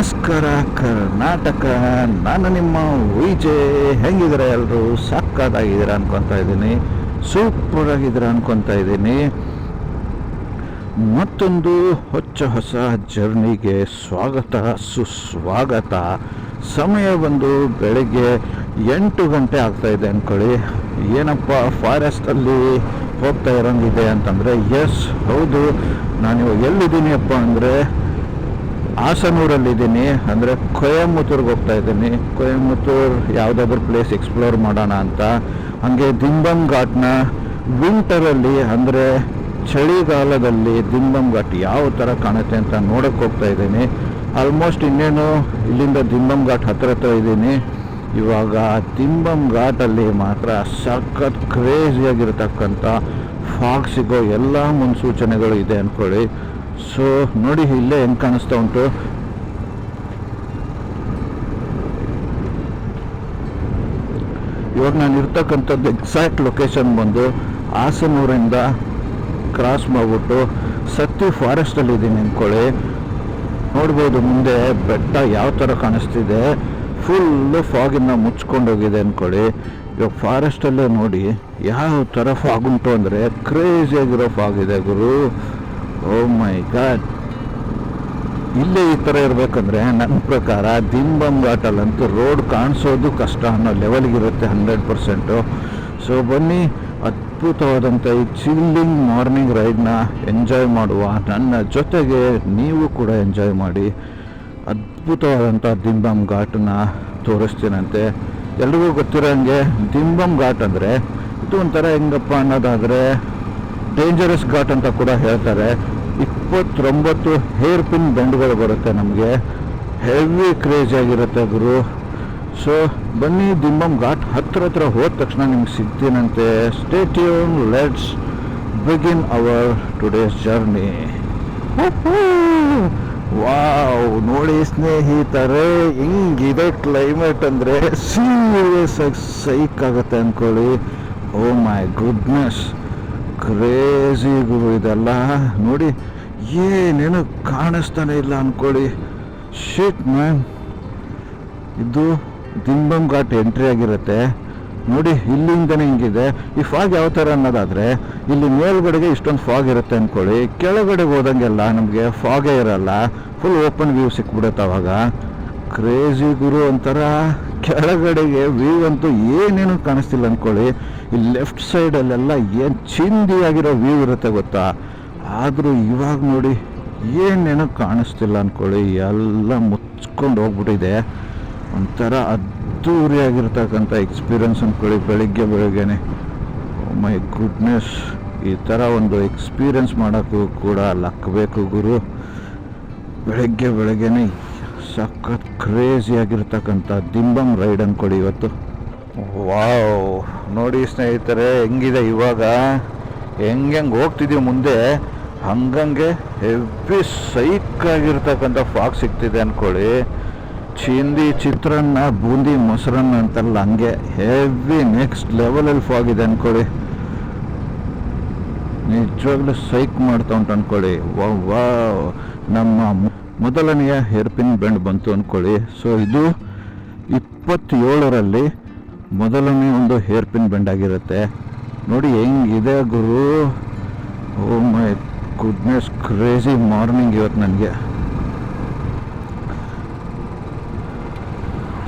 ನಮಸ್ಕಾರ, ಕರ್ನಾಟಕ. ನಾನು ನಿಮ್ಮ ವಿಜೆ ಹೆಂಗಿದ್ದೀರಾ ಎಲ್ಲರೂ ಸಕ್ಕತ್ತಾಗಿದ್ದೀರಾ ಅನ್ಕೊತಾ ಇದ್ದೀನಿ. ಸೂಪರ್ ಆಗಿದ್ದೀರಾ ಅನ್ಕೊತಾ ಇದ್ದೀನಿ. ಮತ್ತೊಂದು ಹೊಚ್ಚ ಹೊಸ ಜರ್ನಿಗೆ ಸ್ವಾಗತ, ಸುಸ್ವಾಗತ. ಸಮಯ ಬಂದು ಬೆಳಗ್ಗೆ ಎಂಟು ಗಂಟೆ ಆಗ್ತಾಯಿದೆ ಅಂದ್ಕೊಳ್ಳಿ ಏನಪ್ಪ, ಫಾರೆಸ್ಟಲ್ಲಿ ಹೋಗ್ತಾ ಇರೋಂಗಿದೆ ಅಂತಂದರೆ, ಎಸ್, ಹೌದು. ನಾನಿವಾಗ ಎಲ್ಲಿದ್ದೀನಿ ಅಪ್ಪ ಅಂದರೆ ಹಾಸನೂರಲ್ಲಿದ್ದೀನಿ, ಅಂದರೆ ಕೊಯಮತ್ತೂರ್ಗೆ ಹೋಗ್ತಾ ಇದ್ದೀನಿ. ಕೊಯಮತ್ತೂರ್ ಯಾವುದಾದ್ರೂ ಪ್ಲೇಸ್ ಎಕ್ಸ್ಪ್ಲೋರ್ ಮಾಡೋಣ ಅಂತ. ಹಾಗೆ ದಿಂಬಮ್ ಘಾಟ್ನ ವಿಂಟರಲ್ಲಿ ಅಂದರೆ ಚಳಿಗಾಲದಲ್ಲಿ ದಿಂಬಮ್ ಘಾಟ್ ಯಾವ ಥರ ಕಾಣುತ್ತೆ ಅಂತ ನೋಡೋಕ್ಕೆ ಹೋಗ್ತಾ ಇದ್ದೀನಿ. ಆಲ್ಮೋಸ್ಟ್ ಇನ್ನೇನು ಇಲ್ಲಿಂದ ದಿಂಬಮ್ ಘಾಟ್ ಹತ್ರ ಹತ್ರ ಇದ್ದೀನಿ. ಇವಾಗ ದಿಂಬಮ್ ಘಾಟಲ್ಲಿ ಮಾತ್ರ ಸಖತ್ ಕ್ರೇಜಿಯಾಗಿರ್ತಕ್ಕಂಥ ಫಾಗ್ ಸಿಗೋ ಎಲ್ಲ ಮುನ್ಸೂಚನೆಗಳು ಇದೆ ಅಂದ್ಕೊಳ್ಳಿ ಸೊ ನೋಡಿ ಇಲ್ಲೇ ಹೆಂಗೆ ಕಾಣಿಸ್ತಾ ಉಂಟು. ಇವಾಗ ನಾನು ಇರ್ತಕ್ಕಂಥದ್ದು ಎಕ್ಸಾಕ್ಟ್ ಲೊಕೇಶನ್ ಬಂದು ಹಾಸನೂರಿಂದ ಕ್ರಾಸ್ ಮಾಡಿಬಿಟ್ಟು ಸತ್ತಿ ಫಾರೆಸ್ಟಲ್ಲಿ ಇದ್ದೀನಿ ಅಂದ್ಕೊಳ್ಳಿ ನೋಡ್ಬೋದು ಮುಂದೆ ಬೆಟ್ಟ ಯಾವ ಥರ ಕಾಣಿಸ್ತಿದೆ. ಫುಲ್ಲು ಫಾಗಿನ ಮುಚ್ಕೊಂಡೋಗಿದೆ ಅಂದ್ಕೊಳ್ಳಿ ಇವಾಗ ಫಾರೆಸ್ಟಲ್ಲೇ ನೋಡಿ ಯಾವ ಥರ ಫಾಗ್ ಉಂಟು ಅಂದರೆ ಕ್ರೇಜಿಯಾಗಿರೋ ಫಾಗ್ ಇದೆ ಗುರು. ಓ ಮೈ ಗಾಡ್ ಇಲ್ಲೇ ಈ ಥರ ಇರಬೇಕಂದ್ರೆ ನನ್ನ ಪ್ರಕಾರ ದಿಂಬಮ್ ಘಾಟಲ್ಲಂತೂ ರೋಡ್ ಕಾಣಿಸೋದು ಕಷ್ಟ ಅನ್ನೋ ಲೆವೆಲ್ಗಿರುತ್ತೆ ಹಂಡ್ರೆಡ್ ಪರ್ಸೆಂಟು. ಸೊ ಬನ್ನಿ, ಅದ್ಭುತವಾದಂಥ ಈ ಚಿಲ್ಲಿಂಗ್ ಮಾರ್ನಿಂಗ್ ರೈಡ್ನ ಎಂಜಾಯ್ ಮಾಡುವ ನನ್ನ ಜೊತೆಗೆ ನೀವು ಕೂಡ ಎಂಜಾಯ್ ಮಾಡಿ. ಅದ್ಭುತವಾದಂಥ ದಿಂಬಮ್ ಘಾಟನ್ನ ತೋರಿಸ್ತೀನಂತೆ. ಎಲ್ರಿಗೂ ಗೊತ್ತಿರೋ ಹಂಗೆ ದಿಂಬಮ್ ಘಾಟ್ ಅಂದರೆ ಇದು ಒಂಥರ ಹೆಂಗಪ್ಪ ಅನ್ನೋದಾದರೆ ಡೇಂಜರಸ್ ಘಾಟ್ ಅಂತ ಕೂಡ ಹೇಳ್ತಾರೆ. ಇಪ್ಪತ್ತೊಂಬತ್ತು ಹೇರ್ ಪಿನ್ ಬೆಂಡ್ಗಳು ಬರುತ್ತೆ ನಮಗೆ. ಹೆವಿ ಕ್ರೇಜ್ ಆಗಿರುತ್ತೆ ಗುರು. ಸೊ ಬನ್ನಿ ದಿಂಬಮ್ ಘಾಟ್ ಹತ್ರ ಹತ್ರ ಹೋದ ತಕ್ಷಣ ನಿಮ್ಗೆ ಸಿಗ್ತೀನಂತೆ. Stay tuned let's begin our today's journey wow ನೋಡಿ ಸ್ನೇಹಿತರೆ, ಹಿಂಗಿದೆ ಕ್ಲೈಮೇಟ್ ಅಂದರೆ ಸೀರಿಯಸ್ ಆಗಿ ಸೈಕ್ ಆಗುತ್ತೆ ಅಂದ್ಕೊಳ್ಳಿ ಓ ಮೈ ಗುಡ್ನೆಸ್ ಕ್ರೇಜಿ ಗುರು ಇದೆಲ್ಲ. ನೋಡಿ, ಏನೇನು ಕಾಣಿಸ್ತಾನೆ ಇಲ್ಲ ಅಂದ್ಕೊಳ್ಳಿ ಶೀಟ್ ಮ್ಯಾನ್ ಇದು ದಿಂಬಂ ಘಾಟ್ ಎಂಟ್ರಿ ಆಗಿರುತ್ತೆ. ನೋಡಿ, ಇಲ್ಲಿಂದನೇ ಹಿಂಗಿದೆ. ಈ ಫಾಗ್ ಯಾವ ಥರ ಅನ್ನೋದಾದರೆ, ಇಲ್ಲಿ ಮೇಲ್ಗಡೆಗೆ ಇಷ್ಟೊಂದು ಫಾಗ್ ಇರುತ್ತೆ ಅಂದ್ಕೊಳ್ಳಿ ಕೆಳಗಡೆ ಹೋದಂಗೆಲ್ಲ ನಮಗೆ ಫಾಗೇ ಇರಲ್ಲ. ಫುಲ್ ಓಪನ್ ವ್ಯೂ ಸಿಕ್ಬಿಡುತ್ತೆ ಅವಾಗ. ಕ್ರೇಜಿ ಗುರು ಒಂಥರ ಕೆಳಗಡೆಗೆ ವ್ಯೂ ಅಂತೂ ಏನೇನು ಕಾಣಿಸ್ತಿಲ್ಲ ಅಂದ್ಕೊಳ್ಳಿ ಈ ಲೆಫ್ಟ್ ಸೈಡಲ್ಲೆಲ್ಲ ಏನು ಚಿಂದಿಯಾಗಿರೋ ವ್ಯೂ ಇರುತ್ತೆ ಗೊತ್ತಾ? ಆದರೂ ಇವಾಗ ನೋಡಿ ಏನೇನೋ ಕಾಣಿಸ್ತಿಲ್ಲ ಅಂದ್ಕೊಳ್ಳಿ ಎಲ್ಲ ಮುಚ್ಕೊಂಡು ಹೋಗ್ಬಿಟ್ಟಿದೆ. ಒಂಥರ ಅದ್ದೂರಿಯಾಗಿರ್ತಕ್ಕಂಥ ಎಕ್ಸ್ಪೀರಿಯನ್ಸ್ ಅಂದ್ಕೊಳ್ಳಿ ಬೆಳಿಗ್ಗೆ, ಬೆಳಗ್ಗೆನೆ. ಮೈ ಗುಡ್ನೆಸ್ ಈ ಥರ ಒಂದು ಎಕ್ಸ್ಪೀರಿಯನ್ಸ್ ಮಾಡೋಕ್ಕೂ ಕೂಡ ಲಕ್ಕಬೇಕು ಗುರು. ಬೆಳಗ್ಗೆ, ಬೆಳಗ್ಗೆನೆ ಸಖತ್ ಕ್ರೇಜಿಯಾಗಿರ್ತಕ್ಕಂಥ ದಿಂಬಂ ರೈಡ್ ಅಂದ್ಕೊಳ್ಳಿ ಇವತ್ತು. ವಾವ್. ನೋಡಿ ಸ್ನೇಹಿತರೆ, ಹೆಂಗಿದೆ ಇವಾಗ? ಹೆಂಗೆ ಹೆಂಗೆ ಹೋಗ್ತಿದ್ದೀವಿ ಮುಂದೆ, ಹಂಗಂಗೆ ಹೆವಿ ಸೈಕ್ ಆಗಿರ್ತಕ್ಕಂಥ ಫಾಗ್ ಸಿಗ್ತಿದೆ ಅಂದ್ಕೊಳ್ಳಿ ಚಿಂದಿ ಚಿತ್ರಾನ್ನ, ಬೂಂದಿ ಮೊಸರನ್ನ ಅಂತಲ್ಲ ಹಂಗೆ ಹೆವಿ ನೆಕ್ಸ್ಟ್ ಲೆವೆಲಲ್ಲಿ ಫಾಗ್ ಇದೆ ಅಂದ್ಕೊಳ್ಳಿ ನಿಜವಾಗ್ಲೂ ಸೈಕ್ ಮಾಡ್ತಾ ಉಂಟು ಅಂದ್ಕೊಳ್ಳಿ ವಾ ವಾವ್. ನಮ್ಮ ಮೊದಲನೆಯ ಹೇರ್ಪಿನ್ ಬೆಂಡ್ ಬಂತು ಅಂದ್ಕೊಳ್ಳಿ ಸೊ ಇದು ಇಪ್ಪತ್ತೇಳರಲ್ಲಿ ಮೊದಲನೇ ಒಂದು ಹೇರ್ ಪಿನ್ ಬೆಂಡ್ ಆಗಿರುತ್ತೆ ನೋಡಿ ಹೆಂಗಿದೆ ಗುರು. Oh my goodness, crazy morning ಇವತ್ತು ನನಗೆ.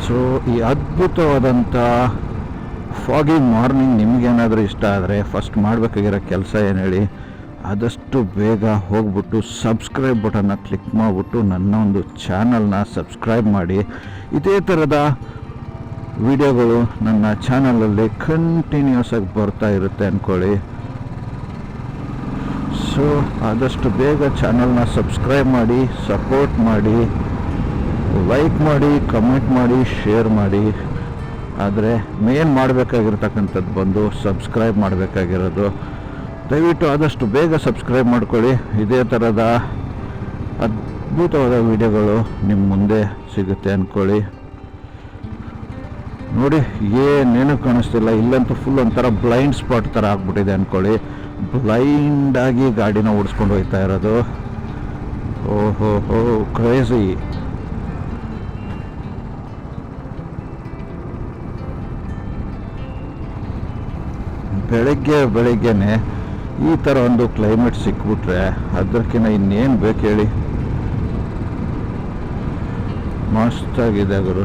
ಸೊ, ಈ ಅದ್ಭುತವಾದಂಥ ಫಾಗಿ ಮಾರ್ನಿಂಗ್ ನಿಮಗೇನಾದರೂ ಇಷ್ಟ ಆದರೆ ಫಸ್ಟ್ ಮಾಡಬೇಕಾಗಿರೋ ಕೆಲಸ ಏನು ಹೇಳಿ, ಆದಷ್ಟು ಬೇಗ ಹೋಗ್ಬಿಟ್ಟು ಸಬ್ಸ್ಕ್ರೈಬ್ ಬಟನ್ನ ಕ್ಲಿಕ್ ಮಾಡಿಬಿಟ್ಟು ನನ್ನ ಒಂದು ಚಾನಲ್ನ ಸಬ್ಸ್ಕ್ರೈಬ್ ಮಾಡಿ. ಇದೇ ಥರದ ವಿಡಿಯೋಗಳು ನನ್ನ ಚಾನಲಲ್ಲಿ ಕಂಟಿನ್ಯೂಸ್ ಆಗಿ ಬರ್ತಾ ಇರುತ್ತೆ ಅಂದ್ಕೊಳ್ಳಿ. ಸೊ, ಆದಷ್ಟು ಬೇಗ ಚಾನಲ್ನ ಸಬ್ಸ್ಕ್ರೈಬ್ ಮಾಡಿ, ಸಪೋರ್ಟ್ ಮಾಡಿ, ಲೈಕ್ ಮಾಡಿ, ಕಮೆಂಟ್ ಮಾಡಿ, ಶೇರ್ ಮಾಡಿ. ಆದರೆ ಮೇನ್ ಮಾಡಬೇಕಾಗಿರ್ತಕ್ಕಂಥದ್ದು ಬಂದು ಸಬ್ಸ್ಕ್ರೈಬ್ ಮಾಡಬೇಕಾಗಿರೋದು. ದಯವಿಟ್ಟು ಆದಷ್ಟು ಬೇಗ ಸಬ್ಸ್ಕ್ರೈಬ್ ಮಾಡ್ಕೊಳ್ಳಿ. ಇದೇ ಥರದ ಅದ್ಭುತವಾದ ವಿಡಿಯೋಗಳು ನಿಮ್ಮ ಮುಂದೆ ಸಿಗುತ್ತೆ ಅಂದ್ಕೊಳ್ಳಿ. ನೋಡಿ ಏನೇನು ಕಾಣಿಸ್ತಿಲ್ಲ. ಇಲ್ಲಂತೂ ಫುಲ್ ಒಂಥರ ಬ್ಲೈಂಡ್ ಸ್ಪಾಟ್ ಥರ ಆಗ್ಬಿಟ್ಟಿದೆ ಅಂದ್ಕೊಳ್ಳಿ ಬ್ಲೈಂಡಾಗಿ ಗಾಡಿನ ಓಡಿಸ್ಕೊಂಡು ಹೋಗ್ತಾ ಇರೋದು. ಓಹೋ ಹೋ ಕ್ರೇಜಿ ಬೆಳಗ್ಗೆ, ಬೆಳಗ್ಗೆನೆ ಈ ಥರ ಒಂದು ಕ್ಲೈಮೇಟ್ ಸಿಕ್ಬಿಟ್ರೆ ಅದಕ್ಕಿಂತ ಇನ್ನೇನು ಬೇಕು ಹೇಳಿ? ಮಸ್ತಾಗಿದೆ ಗುರು.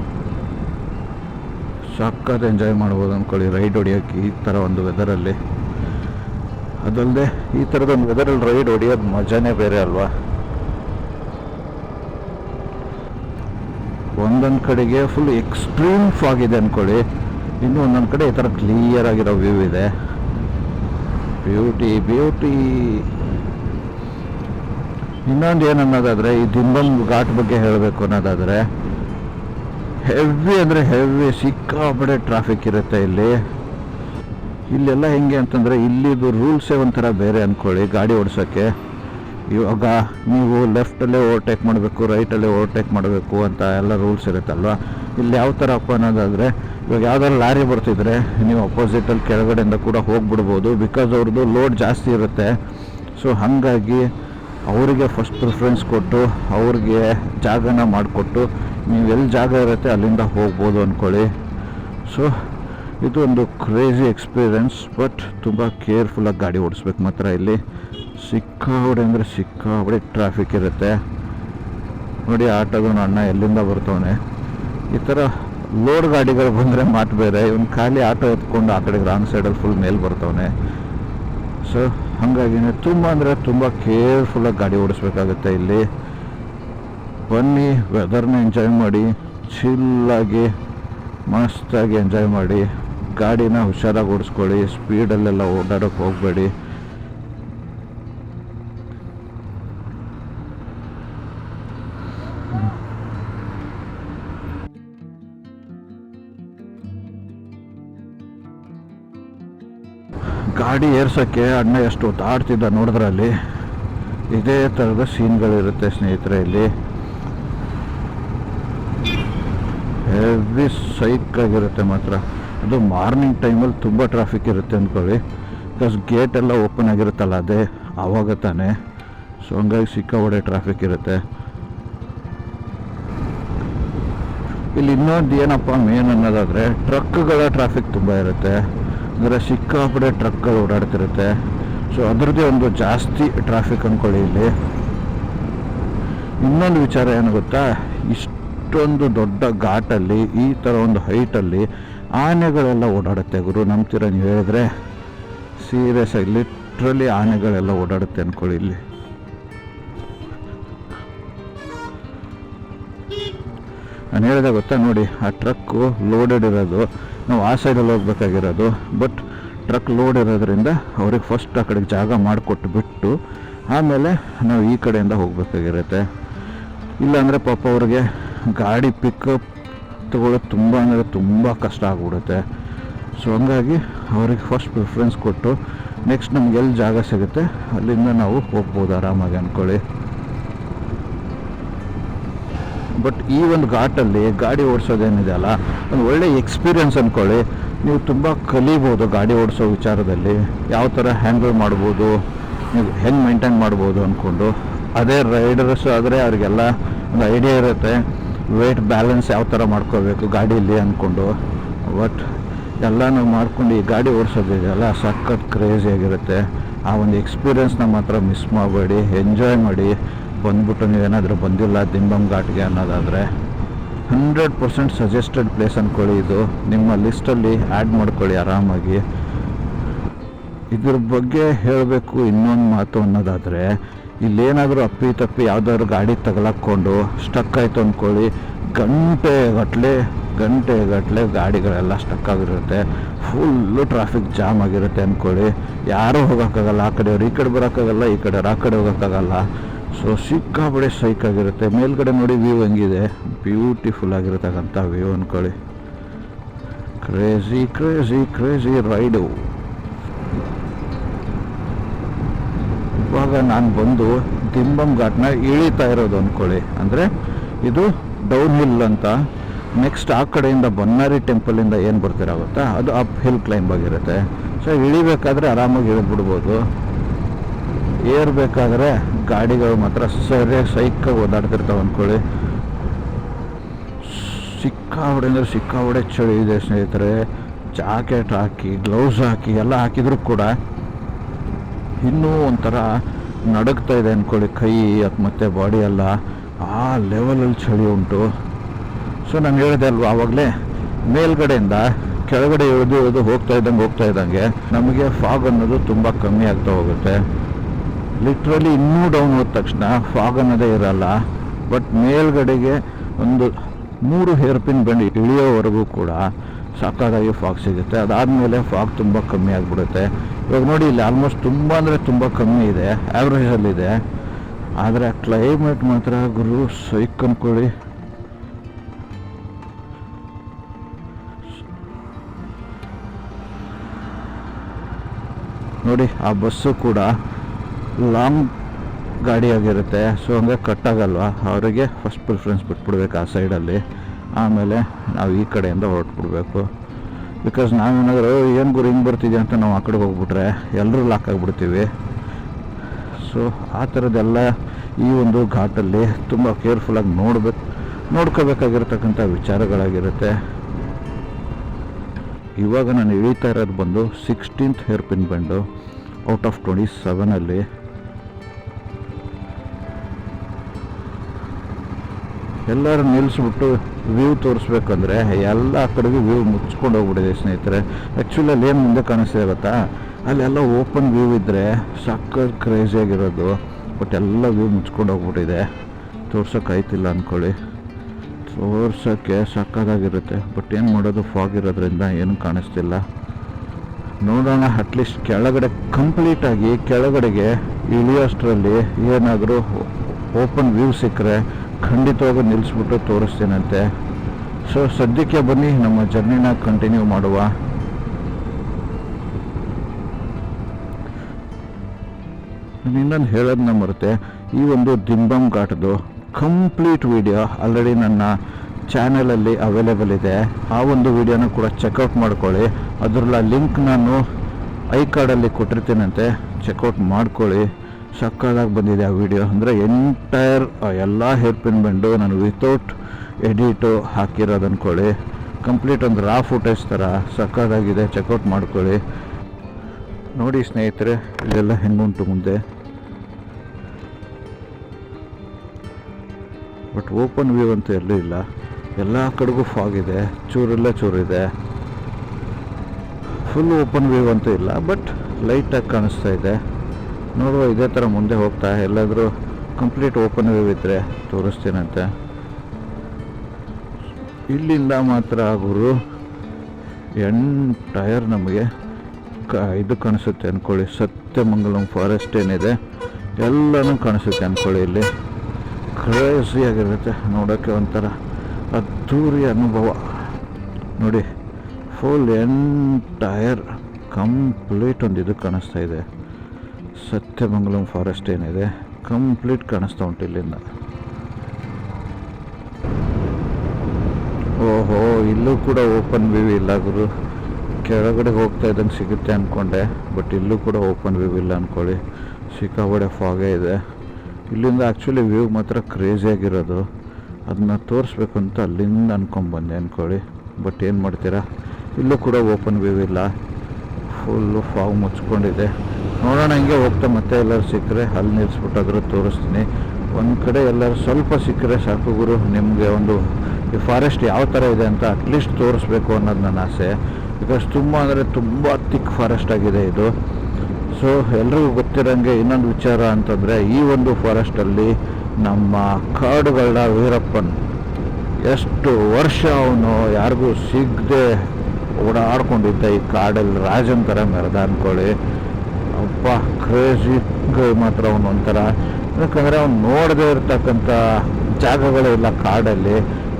ಸಖತ್ ಎಂಜಾಯ್ ಮಾಡ್ಬೋದು ಅಂದ್ಕೊಳ್ಳಿ. ರೈಡ್ ಹೊಡಿಯೋಕ್ಕೆ ಈ ಥರ ಒಂದು ವೆದರಲ್ಲಿ ಅದಲ್ಲದೆ ಈ ಥರದ ಒಂದು ವೆದರಲ್ಲಿ ರೈಡ್ ಹೊಡಿಯೋದು ಮಜಾನೇ ಬೇರೆ ಅಲ್ವಾ? ಒಂದೊಂದು ಕಡೆಗೆ ಫುಲ್ ಎಕ್ಸ್ಟ್ರೀಮ್ ಫಾಗ್ ಇದೆ ಅಂದ್ಕೊಳ್ಳಿ. ಇನ್ನೂ ಒಂದೊಂದು ಕಡೆ ಈ ಥರ ಕ್ಲಿಯರ್ ಆಗಿರೋ ವ್ಯೂ ಇದೆ. ಬ್ಯೂಟಿ ಬ್ಯೂಟಿ ಇನ್ನೊಂದು ಏನನ್ನೋದಾದರೆ, ಈ ದಿಂಬಂ ಘಾಟ್ ಬಗ್ಗೆ ಹೇಳಬೇಕು ಅನ್ನೋದಾದರೆ ಹೆವಿ ಅಂದರೆ ಹೆವಿ ಸಿಕ್ಕಾಪಡೆ ಟ್ರಾಫಿಕ್ ಇರುತ್ತೆ ಇಲ್ಲಿ. ಇಲ್ಲೆಲ್ಲ ಹೆಂಗೆ ಅಂತಂದರೆ ಇಲ್ಲಿದು ರೂಲ್ಸೇ ಒಂಥರ ಬೇರೆ ಅಂದ್ಕೊಳ್ಳಿ ಗಾಡಿ ಓಡಿಸೋಕ್ಕೆ. ಇವಾಗ ನೀವು ಲೆಫ್ಟಲ್ಲೇ ಓವರ್ಟೇಕ್ ಮಾಡಬೇಕು ರೈಟಲ್ಲೇ ಓವರ್ಟೇಕ್ ಮಾಡಬೇಕು ಅಂತ ಎಲ್ಲ ರೂಲ್ಸ್ ಇರುತ್ತಲ್ವ? ಇಲ್ಲಿ ಯಾವ ಥರ ಅಪ್ಪ ಅನ್ನೋದಾದರೆ, ಇವಾಗ ಯಾವ್ದಾದ್ರು ಲಾರಿ ಬರ್ತಿದ್ರೆ ನೀವು ಅಪೋಸಿಟಲ್ಲಿ ಕೆಳಗಡೆಯಿಂದ ಕೂಡ ಹೋಗ್ಬಿಡ್ಬೋದು ಬಿಕಾಸ್ ಅವ್ರದ್ದು ಲೋಡ್ ಜಾಸ್ತಿ ಇರುತ್ತೆ. ಸೊ ಹಾಗಾಗಿ ಅವರಿಗೆ ಫಸ್ಟ್ ಪ್ರಿಫರೆನ್ಸ್ ಕೊಟ್ಟು ಅವ್ರಿಗೆ ಜಾಗನ ಮಾಡಿಕೊಟ್ಟು ನೀವು ಎಲ್ಲಿ ಜಾಗ ಇರುತ್ತೆ ಅಲ್ಲಿಂದ ಹೋಗ್ಬೋದು ಅಂದ್ಕೊಳ್ಳಿ ಸೊ ಇದು ಒಂದು ಕ್ರೇಜಿ ಎಕ್ಸ್ಪೀರಿಯನ್ಸ್ ಬಟ್ ತುಂಬ ಕೇರ್ಫುಲ್ಲಾಗಿ ಗಾಡಿ ಓಡಿಸ್ಬೇಕು ಮಾತ್ರ ಇಲ್ಲಿ. ಸಿಕ್ಕಾಬಡಿ ಅಂದರೆ ಸಿಕ್ಕಾಬಡಿ ಟ್ರಾಫಿಕ್ ಇರುತ್ತೆ. ನೋಡಿ, ಆಟೋದವನು ಅಣ್ಣ ಎಲ್ಲಿಂದ ಬರ್ತವನೆ. ಈ ಥರ ಲೋಡ್ ಗಾಡಿಗಳು ಬಂದರೆ ಮಾತು ಬೇರೆ. ಇವನು ಖಾಲಿ ಆಟೋ ಎತ್ಕೊಂಡು ಆ ಕಡೆಗೆ ರಾಂಗ್ ಸೈಡಲ್ಲಿ ಫುಲ್ ಮೇಲೆ ಬರ್ತವನೆ. ಸೊ ಹಾಗಾಗಿ ತುಂಬ ಅಂದರೆ ತುಂಬ ಕೇರ್ಫುಲ್ಲಾಗಿ ಗಾಡಿ ಓಡಿಸ್ಬೇಕಾಗುತ್ತೆ ಇಲ್ಲಿ. ಬನ್ನಿ ವೆದರ್ನ ಎಂಜಾಯ್ ಮಾಡಿ ಚಿಲ್ಲಾಗಿ ಮಸ್ತಾಗಿ ಎಂಜಾಯ್ ಮಾಡಿ, ಗಾಡಿನ ಹುಷಾರಾಗಿ ಓಡಿಸ್ಕೊಳ್ಳಿ ಸ್ಪೀಡಲ್ಲೆಲ್ಲ ಓಡಾಡೋಕೆ ಹೋಗಬೇಡಿ. ಗಾಡಿ ಏರ್ಸೋಕ್ಕೆ ಅಣ್ಣ ಎಷ್ಟು ಹೊತ್ತಾಡ್ತಿದ್ದ ನೋಡಿದ್ರಲ್ಲಿ, ಇದೇ ಥರದ ಸೀನ್ಗಳಿರುತ್ತೆ ಸ್ನೇಹಿತರೆ ಇಲ್ಲಿ. ಹೆವಿ ಸೈಕ್ ಆಗಿರುತ್ತೆ ಮಾತ್ರ. ಅದು ಮಾರ್ನಿಂಗ್ ಟೈಮಲ್ಲಿ ತುಂಬ ಟ್ರಾಫಿಕ್ ಇರುತ್ತೆ ಅಂದ್ಕೊಳ್ಳಿ ಬಿಕಾಸ್ ಗೇಟ್ ಎಲ್ಲ ಓಪನ್ ಆಗಿರುತ್ತಲ್ಲ ಅದೇ ಆವಾಗ ತಾನೇ. ಸೊ ಹಂಗಾಗಿ ಸಿಕ್ಕಾಪಡೆ ಟ್ರಾಫಿಕ್ ಇರುತ್ತೆ. ಇಲ್ಲಿ ಇನ್ನೊಂದು ಏನಪ್ಪ ಮೇನ್ ಅನ್ನೋದಾದರೆ ಟ್ರಕ್ಗಳ ಟ್ರಾಫಿಕ್ ತುಂಬ ಇರುತ್ತೆ. ಅಂದರೆ ಸಿಕ್ಕಾಪಡೆ ಟ್ರಕ್ಗಳು ಓಡಾಡ್ತಿರುತ್ತೆ. ಸೊ ಅದರದ್ದೇ ಒಂದು ಜಾಸ್ತಿ ಟ್ರಾಫಿಕ್ ಅಂದ್ಕೊಳ್ಳಿ ಇಲ್ಲಿ. ಇನ್ನೊಂದು ವಿಚಾರ ಏನು ಗೊತ್ತಾ? ಇಷ್ಟೊಂದು ದೊಡ್ಡ ಘಾಟಲ್ಲಿ, ಈ ಥರ ಒಂದು ಹೈಟಲ್ಲಿ ಆನೆಗಳೆಲ್ಲ ಓಡಾಡುತ್ತೆ ಗುರು. ನಂಬ್ತೀರ ನೀವು ಹೇಳಿದ್ರೆ ಸೀರಿಯಸ್ ಆಗಿ ಲಿಟ್ರಲಿ ಆನೆಗಳೆಲ್ಲ ಓಡಾಡುತ್ತೆ ಅಂದ್ಕೊಳ್ಳಿ ಇಲ್ಲಿ. ನಾನು ಹೇಳಿದೆ ಗೊತ್ತಾ ನೋಡಿ, ಆ ಟ್ರಕ್ಕು ಲೋಡೆಡ್ ಇರೋದು. ನಾವು ಆ ಸೈಡಲ್ಲಿ ಹೋಗ್ಬೇಕಾಗಿರೋದು. ಬಟ್ ಟ್ರಕ್ ಲೋಡ್ ಇರೋದ್ರಿಂದ ಅವ್ರಿಗೆ ಫಸ್ಟ್ ಆ ಕಡೆಗೆ ಜಾಗ ಮಾಡಿಕೊಟ್ಟು ಬಿಟ್ಟು ಆಮೇಲೆ ನಾವು ಈ ಕಡೆಯಿಂದ ಹೋಗಬೇಕಾಗಿರುತ್ತೆ. ಇಲ್ಲಾಂದರೆ ಪಾಪ ಅವ್ರಿಗೆ ಗಾಡಿ ಪಿಕಪ್ ತಗೊಳ್ಳೋದು ತುಂಬ ಅಂದರೆ ತುಂಬ ಕಷ್ಟ ಆಗಿಬಿಡುತ್ತೆ. ಸೊ ಹಂಗಾಗಿ ಅವ್ರಿಗೆ ಫಸ್ಟ್ ಪ್ರಿಫರೆನ್ಸ್ ಕೊಟ್ಟು ನೆಕ್ಸ್ಟ್ ನಮ್ಗೆ ಎಲ್ಲಿ ಜಾಗ ಸಿಗುತ್ತೆ ಅಲ್ಲಿಂದ ನಾವು ಹೋಗ್ಬೋದು ಆರಾಮಾಗಿ ಅಂದ್ಕೊಳ್ಳಿ ಬಟ್ ಈ ಒಂದು ಘಾಟಲ್ಲಿ ಗಾಡಿ ಓಡಿಸೋದೇನಿದೆ ಅಲ್ಲ, ಒಂದು ಒಳ್ಳೆ ಎಕ್ಸ್ಪೀರಿಯನ್ಸ್ ಅಂದ್ಕೊಳ್ಳಿ ನೀವು ತುಂಬ ಕಲಿಬೋದು ಗಾಡಿ ಓಡಿಸೋ ವಿಚಾರದಲ್ಲಿ, ಯಾವ ಥರ ಹ್ಯಾಂಡಲ್ ಮಾಡ್ಬೋದು, ನೀವು ಹೆಂಗೆ ಮೇಂಟೈನ್ ಮಾಡ್ಬೋದು ಅಂದ್ಕೊಂಡು ಅದೇ ರೈಡರ್ಸ್ ಆದರೆ ಅವರಿಗೆಲ್ಲ ಒಂದು ಐಡಿಯಾ ಇರುತ್ತೆ. ವೇಟ್ ಬ್ಯಾಲೆನ್ಸ್ ಯಾವ ಥರ ಮಾಡ್ಕೋಬೇಕು ಗಾಡೀಲಿ ಅಂದ್ಕೊಂಡು ಬಟ್ ಎಲ್ಲನೂ ಮಾಡ್ಕೊಂಡು ಈ ಗಾಡಿ ಓಡಿಸೋದಿದೆಯಲ್ಲ ಸಖತ್ ಕ್ರೇಜಿಯಾಗಿರುತ್ತೆ ಆ ಒಂದು ಎಕ್ಸ್ಪೀರಿಯೆನ್ಸ್ನ ಮಾತ್ರ ಮಿಸ್ ಮಾಡಬೇಡಿ ಎಂಜಾಯ್ ಮಾಡಿ. ಬಂದ್ಬಿಟ್ಟು ನೀವೇನಾದರೂ ಬಂದಿಲ್ಲ ದಿಂಬಮ್ ಘಾಟ್ಗೆ ಅನ್ನೋದಾದರೆ ಹಂಡ್ರೆಡ್ ಪರ್ಸೆಂಟ್ ಸಜೆಸ್ಟೆಡ್ ಪ್ಲೇಸ್ ಅಂದ್ಕೊಳ್ಳಿ ಇದು. ನಿಮ್ಮ ಲಿಸ್ಟಲ್ಲಿ ಆ್ಯಡ್ ಮಾಡ್ಕೊಳ್ಳಿ ಆರಾಮಾಗಿ. ಇದ್ರ ಬಗ್ಗೆ ಹೇಳಬೇಕು ಇನ್ನೊಂದು ಮಾತು ಅನ್ನೋದಾದರೆ ಇಲ್ಲೇನಾದರೂ ಅಪ್ಪಿ ತಪ್ಪಿ ಯಾವುದಾದ್ರು ಗಾಡಿ ತಗಲಾಕ್ಕೊಂಡು ಸ್ಟಕ್ ಆಯಿತು ಅಂದ್ಕೊಳ್ಳಿ ಗಂಟೆ ಗಟ್ಟಲೆ ಗಂಟೆ ಗಟ್ಟಲೆ ಗಾಡಿಗಳೆಲ್ಲ ಸ್ಟಕ್ ಆಗಿರುತ್ತೆ. ಫುಲ್ಲು ಟ್ರಾಫಿಕ್ ಜಾಮ್ ಆಗಿರುತ್ತೆ ಅಂದ್ಕೊಳ್ಳಿ ಯಾರೂ ಹೋಗೋಕ್ಕಾಗಲ್ಲ, ಆ ಕಡೆಯವ್ರು, ಈ ಕಡೆ ಬರೋಕ್ಕಾಗಲ್ಲ, ಈ ಕಡೆ ಆ ಕಡೆ ಹೋಗೋಕ್ಕಾಗಲ್ಲ. ಸೊ ಸಿಕ್ಕಾಬಡೆ ಸೈಕ್ ಆಗಿರುತ್ತೆ. ಮೇಲ್ಗಡೆ ನೋಡಿ ವ್ಯೂ ಹೆಂಗಿದೆ. ಬ್ಯೂಟಿಫುಲ್ ಆಗಿರತಕ್ಕಂಥ ವ್ಯೂ ಅಂದ್ಕೊಳ್ಳಿ ಕ್ರೇಜಿ ಕ್ರೇಜಿ ಕ್ರೇಜಿ ರೈಡು ಇವಾಗ ನಾನು ಬಂದು ದಿಂಬಂ ಘಾಟ್ನ ಇಳಿತಾ ಇರೋದು ಅಂದ್ಕೊಳ್ಳಿ ಅಂದರೆ ಇದು ಡೌನ್ ಹಿಲ್ ಅಂತ. ನೆಕ್ಸ್ಟ್ ಆ ಕಡೆಯಿಂದ ಬನ್ನಾರಿ ಟೆಂಪಲಿಂದ ಏನು ಬರ್ತಿರಾಗುತ್ತಾ ಗೊತ್ತಾ? ಅದು ಅಪ್ ಹಿಲ್ ಕ್ಲೈಂಬ್ ಆಗಿರುತ್ತೆ. ಸೊ ಇಳಿಬೇಕಾದ್ರೆ ಆರಾಮಾಗಿ ಇಳಿದ್ಬಿಡ್ಬೋದು. ಏರ್ಬೇಕಾದ್ರೆ ಗಾಡಿಗಳು ಮಾತ್ರ ಸರಿಯಾಗಿ ಸೈಕಾಗಿ ಓದಾಡ್ತಿರ್ತಾವೆ ಅಂದ್ಕೊಳ್ಳಿ ಸಿಕ್ಕಾಬಡೆ ಅಂದರೆ ಸಿಕ್ಕಾಬಡೆ ಚಳಿ ಇದೆ ಸ್ನೇಹಿತರೆ. ಜಾಕೆಟ್ ಹಾಕಿ ಗ್ಲೌಸ್ ಹಾಕಿ, ಎಲ್ಲ ಹಾಕಿದ್ರು ಕೂಡ ಇನ್ನೂ ಒಂಥರ ನಡಗ್ತಾ ಇದೆ ಅಂದ್ಕೊಳ್ಳಿ ಕೈ ಅತ್ ಮತ್ತು ಬಾಡಿ ಎಲ್ಲ ಆ ಲೆವೆಲಲ್ಲಿ ಚಳಿ ಉಂಟು. ಸೊ ನಾನು ಹೇಳಿದೆ ಅಲ್ವಾ ಆವಾಗಲೇ ಮೇಲ್ಗಡೆಯಿಂದ ಕೆಳಗಡೆ ಇಳಿದು ಇಳಿದು ಹೋಗ್ತಾ ಇದ್ದಂಗೆ ಹೋಗ್ತಾ ಇದ್ದಂಗೆ ನಮಗೆ ಫಾಗ್ ಅನ್ನೋದು ತುಂಬ ಕಮ್ಮಿ ಆಗ್ತಾ ಹೋಗುತ್ತೆ. ಲಿಟ್ರಲಿ ಇನ್ನೂ ಡೌನ್ ಹೋದ ತಕ್ಷಣ ಫಾಗ್ ಅನ್ನೋದೇ ಇರಲ್ಲ. ಬಟ್ ಮೇಲ್ಗಡೆಗೆ ಒಂದು ಮೂರು ಹೇರ್ ಪಿನ್ ಬಂಡಿ ಇಳಿಯೋವರೆಗೂ ಕೂಡ ಸಾಕಾಗಿ ಫಾಗ್ ಸಿಗುತ್ತೆ. ಅದಾದಮೇಲೆ ಫಾಗ್ ತುಂಬ ಕಮ್ಮಿ ಆಗಿಬಿಡುತ್ತೆ. ಇವಾಗ ನೋಡಿ, ಇಲ್ಲಿ ಆಲ್ಮೋಸ್ಟ್ ತುಂಬ ಅಂದರೆ ತುಂಬ ಕಮ್ಮಿ ಇದೆ. ಆ್ಯಾವ್ರೇಜಲ್ಲಿದೆ ಆದರೆ ಕ್ಲೈಮೇಟ್ ಮಾತ್ರ ಗುರು ಸೈಕ್ ಅಂದ್ಕೊಳ್ಳಿ ನೋಡಿ, ಆ ಬಸ್ಸು ಕೂಡ ಲಾಂಗ್ ಗಾಡಿಯಾಗಿರುತ್ತೆ ಸೊ ಹಂಗೆ ಕಟ್ಟಾಗಲ್ವ ಅವರಿಗೆ ಫಸ್ಟ್ ಪ್ರಿಫರೆನ್ಸ್ ಬಿಟ್ಬಿಡ್ಬೇಕು ಆ ಸೈಡಲ್ಲಿ ಆಮೇಲೆ ನಾವು ಈ ಕಡೆಯಿಂದ ಹೊರಟ್ಬಿಡ್ಬೇಕು. ಬಿಕಾಸ್ ನಾವೇನಾದರೂ ಏನು ಗುರು, ಹಿಂಗೆ ಬರ್ತಿದೆ ಅಂತ ನಾವು ಆ ಕಡೆಗೆ ಹೋಗ್ಬಿಟ್ರೆ ಎಲ್ಲರೂ ಲಾಕ್ ಆಗಿಬಿಡ್ತೀವಿ. ಸೊ ಆ ಥರದ್ದೆಲ್ಲ ಈ ಒಂದು ಘಾಟಲ್ಲಿ ತುಂಬ ಕೇರ್ಫುಲ್ಲಾಗಿ ನೋಡ್ಬೇಕು, ನೋಡ್ಕೋಬೇಕಾಗಿರ್ತಕ್ಕಂಥ ವಿಚಾರಗಳಾಗಿರುತ್ತೆ. ಇವಾಗ ನಾನು ಇಳಿತಾ ಇರೋದು ಬಂದು sixteenth hair pin bend out of twenty ಸೆವೆನಲ್ಲಿ ಎಲ್ಲರೂ ನಿಲ್ಲಿಸ್ಬಿಟ್ಟು ವ್ಯೂ ತೋರಿಸ್ಬೇಕಂದ್ರೆ ಎಲ್ಲ ಕಡೆಗೂ ವ್ಯೂ ಮುಚ್ಕೊಂಡು ಹೋಗ್ಬಿಟ್ಟಿದೆ ಸ್ನೇಹಿತರೆ. ಆ್ಯಕ್ಚುಲಿ ಅಲ್ಲಿ ಏನು ಮುಂದೆ ಕಾಣಿಸ್ತಾ ಗೊತ್ತಾ? ಅಲ್ಲೆಲ್ಲ ಓಪನ್ ವ್ಯೂ ಇದ್ದರೆ ಸಕ್ಕ ಕ್ರೇಜಿಯಾಗಿರೋದು ಬಟ್ ಎಲ್ಲ ವ್ಯೂ ಮುಚ್ಕೊಂಡು ಹೋಗ್ಬಿಟ್ಟಿದೆ. ತೋರ್ಸೋಕ್ಕಾಯ್ತಿಲ್ಲ ಅಂದ್ಕೊಳ್ಳಿ ತೋರ್ಸೋಕ್ಕೆ ಸಕ್ಕದಾಗಿರುತ್ತೆ ಬಟ್ ಏನು ಮಾಡೋದು ಫಾಗ್ ಇರೋದ್ರಿಂದ ಏನು ಕಾಣಿಸ್ತಿಲ್ಲ. ನೋಡೋಣ ಅಟ್ಲೀಸ್ಟ್ ಕೆಳಗಡೆ ಕಂಪ್ಲೀಟಾಗಿ ಕೆಳಗಡೆಗೆ ಇಳಿಯೋಷ್ಟರಲ್ಲಿ ಏನಾದರೂ ಓಪನ್ ವ್ಯೂ ಸಿಕ್ಕರೆ ಖಂಡಿತವಾಗಿ ನಿಲ್ಲಿಸ್ಬಿಟ್ಟು ತೋರಿಸ್ತೇನಂತೆ. ಸೊ ಸದ್ಯಕ್ಕೆ ಬನ್ನಿ, ನಮ್ಮ ಜರ್ನಿನ ಕಂಟಿನ್ಯೂ ಮಾಡುವ. ನಾನು ಇನ್ನೊಂದು ಹೇಳೋದನ್ನ ಮರೆತೆ. ಈ ಒಂದು ದಿಂಬಂ ಘಾಟದು ಕಂಪ್ಲೀಟ್ ವಿಡಿಯೋ ಆಲ್ರೆಡಿ ನನ್ನ ಚಾನಲಲ್ಲಿ ಅವೈಲೇಬಲ್ ಇದೆ. ಆ ಒಂದು ವಿಡಿಯೋನ ಕೂಡ ಚೆಕ್ಔಟ್ ಮಾಡ್ಕೊಳ್ಳಿ. ಅದರಲ್ಲ ಲಿಂಕ್ ನಾನು ಐ ಕಾರ್ಡಲ್ಲಿ ಕೊಟ್ಟಿರ್ತೀನಂತೆ. ಚೆಕ್ಔಟ್ ಮಾಡ್ಕೊಳ್ಳಿ. ಸಕ್ಕದಾಗಿ ಬಂದಿದೆ ಆ ವಿಡಿಯೋ ಅಂದರೆ ಎಂಟೈರ್ ಎಲ್ಲ ಹೇರ್ ಪಿನ್ ಬಂಡು ನಾನು ವಿತೌಟ್ ಎಡಿಟು ಹಾಕಿರೋದು ಅಂದ್ಕೊಳ್ಳಿ ಕಂಪ್ಲೀಟ್ ಒಂದು ರಾ ಫುಟೇಜ್ ಥರ ಸಕ್ಕದಾಗಿದೆ ಚೆಕ್ಔಟ್ ಮಾಡ್ಕೊಳ್ಳಿ. ನೋಡಿ ಸ್ನೇಹಿತರೆ, ಇಲ್ಲೆಲ್ಲ ಹೆಂಗುಂಟು ಮುಂದೆ. ಬಟ್ ಓಪನ್ ವ್ಯೂ ಅಂತೂ ಎಲ್ಲೂ ಇಲ್ಲ. ಎಲ್ಲ ಕಡೆಗೂ ಫಾಗ್ ಇದೆ, ಚೂರೆಲ್ಲ ಚೂರಿದೆ. ಫುಲ್ ಓಪನ್ ವ್ಯೂ ಅಂತೂ ಇಲ್ಲ ಬಟ್ ಲೈಟಾಗಿ ಕಾಣಿಸ್ತಾ ಇದೆ. ನೋಡುವ ಇದೇ ಥರ ಮುಂದೆ ಹೋಗ್ತಾ, ಎಲ್ಲಾದರೂ ಕಂಪ್ಲೀಟ್ ಓಪನ್ ವ್ಯೂ ಇದ್ದರೆ ತೋರಿಸ್ತೀನಂತೆ. ಇಲ್ಲಿಂದ ಮಾತ್ರ ಗುರು ಎಂಟೈರ್ ನಮಗೆ ಕ ಇದು ಕಾಣಿಸುತ್ತೆ ಅಂದ್ಕೊಳ್ಳಿ ಸತ್ಯಮಂಗಲಂ ಫಾರೆಸ್ಟ್ ಏನಿದೆ, ಎಲ್ಲನೂ ಕಾಣಿಸುತ್ತೆ ಅಂದ್ಕೊಳ್ಳಿ ಇಲ್ಲಿ. ಕ್ರೇಜಿಯಾಗಿರುತ್ತೆ ನೋಡೋಕ್ಕೆ ಒಂಥರ ಅದ್ಧೂರಿ ಅನುಭವ. ನೋಡಿ ಫುಲ್ ಎಂಟೈರ್ ಕಂಪ್ಲೀಟ್ ಒಂದು ಇದು ಕಾಣಿಸ್ತಾ ಇದೆ. ಸತ್ಯಮಂಗಲಂ ಫಾರೆಸ್ಟ್ ಏನಿದೆ ಕಂಪ್ಲೀಟ್ ಕಾಣಿಸ್ತಾ ಉಂಟು ಇಲ್ಲಿಂದ. ಓಹೋ, ಇಲ್ಲೂ ಕೂಡ ಓಪನ್ ವ್ಯೂ ಇಲ್ಲ ಗುರು. ಕೆಳಗಡೆ ಹೋಗ್ತಾ ಇದ್ದಂಗೆ ಸಿಗುತ್ತೆ ಅಂದ್ಕೊಂಡೆ ಬಟ್ ಇಲ್ಲೂ ಕೂಡ ಓಪನ್ ವ್ಯೂ ಇಲ್ಲ ಅಂದ್ಕೊಳ್ಳಿ ಸಿಕ್ಕಾಪಡೆ ಫಾಗೇ ಇದೆ. ಇಲ್ಲಿಂದ ಆ್ಯಕ್ಚುಲಿ ವ್ಯೂ ಮಾತ್ರ ಕ್ರೇಜಿಯಾಗಿರೋದು ಅದನ್ನ ತೋರಿಸ್ಬೇಕು ಅಂತ ಅಲ್ಲಿಂದ ಅನ್ಕೊಂಬಂದೆ ಅಂದ್ಕೊಳ್ಳಿ ಬಟ್ ಏನು ಮಾಡ್ತೀರಾ? ಇಲ್ಲೂ ಕೂಡ ಓಪನ್ ವ್ಯೂ ಇಲ್ಲ. ಫುಲ್ಲು ಫಾಗ್ ಮುಚ್ಕೊಂಡಿದೆ. ನೋಡೋಣ ಹಿಂಗೆ ಹೋಗ್ತಾ ಮತ್ತೆ ಎಲ್ಲರೂ ಸಿಕ್ಕರೆ ಅಲ್ಲಿ ನಿಲ್ಲಿಸ್ಬಿಟ್ಟಾದ್ರೂ ತೋರಿಸ್ತೀನಿ. ಒಂದು ಕಡೆ ಎಲ್ಲರೂ ಸ್ವಲ್ಪ ಸಿಕ್ಕರೆ ಸಾಕು ಗುರು, ನಿಮಗೆ ಒಂದು ಈ ಫಾರೆಸ್ಟ್ ಯಾವ ಥರ ಇದೆ ಅಂತ ಅಟ್ಲೀಸ್ಟ್ ತೋರಿಸ್ಬೇಕು ಅನ್ನೋದು ನನ್ನ ಆಸೆ. ಬಿಕಾಸ್ ತುಂಬ ಅಂದರೆ ತುಂಬ ತಿಕ್ ಫಾರೆಸ್ಟ್ ಆಗಿದೆ ಇದು. ಸೊ ಎಲ್ರಿಗೂ ಗೊತ್ತಿರೋಂಗೆ ಇನ್ನೊಂದು ವಿಚಾರ ಅಂತಂದರೆ ಈ ಒಂದು ಫಾರೆಸ್ಟಲ್ಲಿ ನಮ್ಮ ಕಾಡುಗಳ ವೀರಪ್ಪನ್ ಎಷ್ಟು ವರ್ಷ ಅವನು ಯಾರಿಗೂ ಸಿಗದೆ ಓಡಾಡ್ಕೊಂಡಿದ್ದ ಈ ಕಾಡಲ್ಲಿ ರಾಜನ್ ಥರ ಮೆರೆದ ಅಂದ್ಕೊಳ್ಳಿ ಅಪ್ಪ ಕ್ರೇಜಿ ಮಾತ್ರ ಅವನು ಒಂಥರ. ಯಾಕಂದರೆ ಅವ್ನು ನೋಡದೇ ಇರ್ತಕ್ಕಂಥ ಜಾಗಗಳೇ ಇಲ್ಲ ಕಾಡಲ್ಲಿ.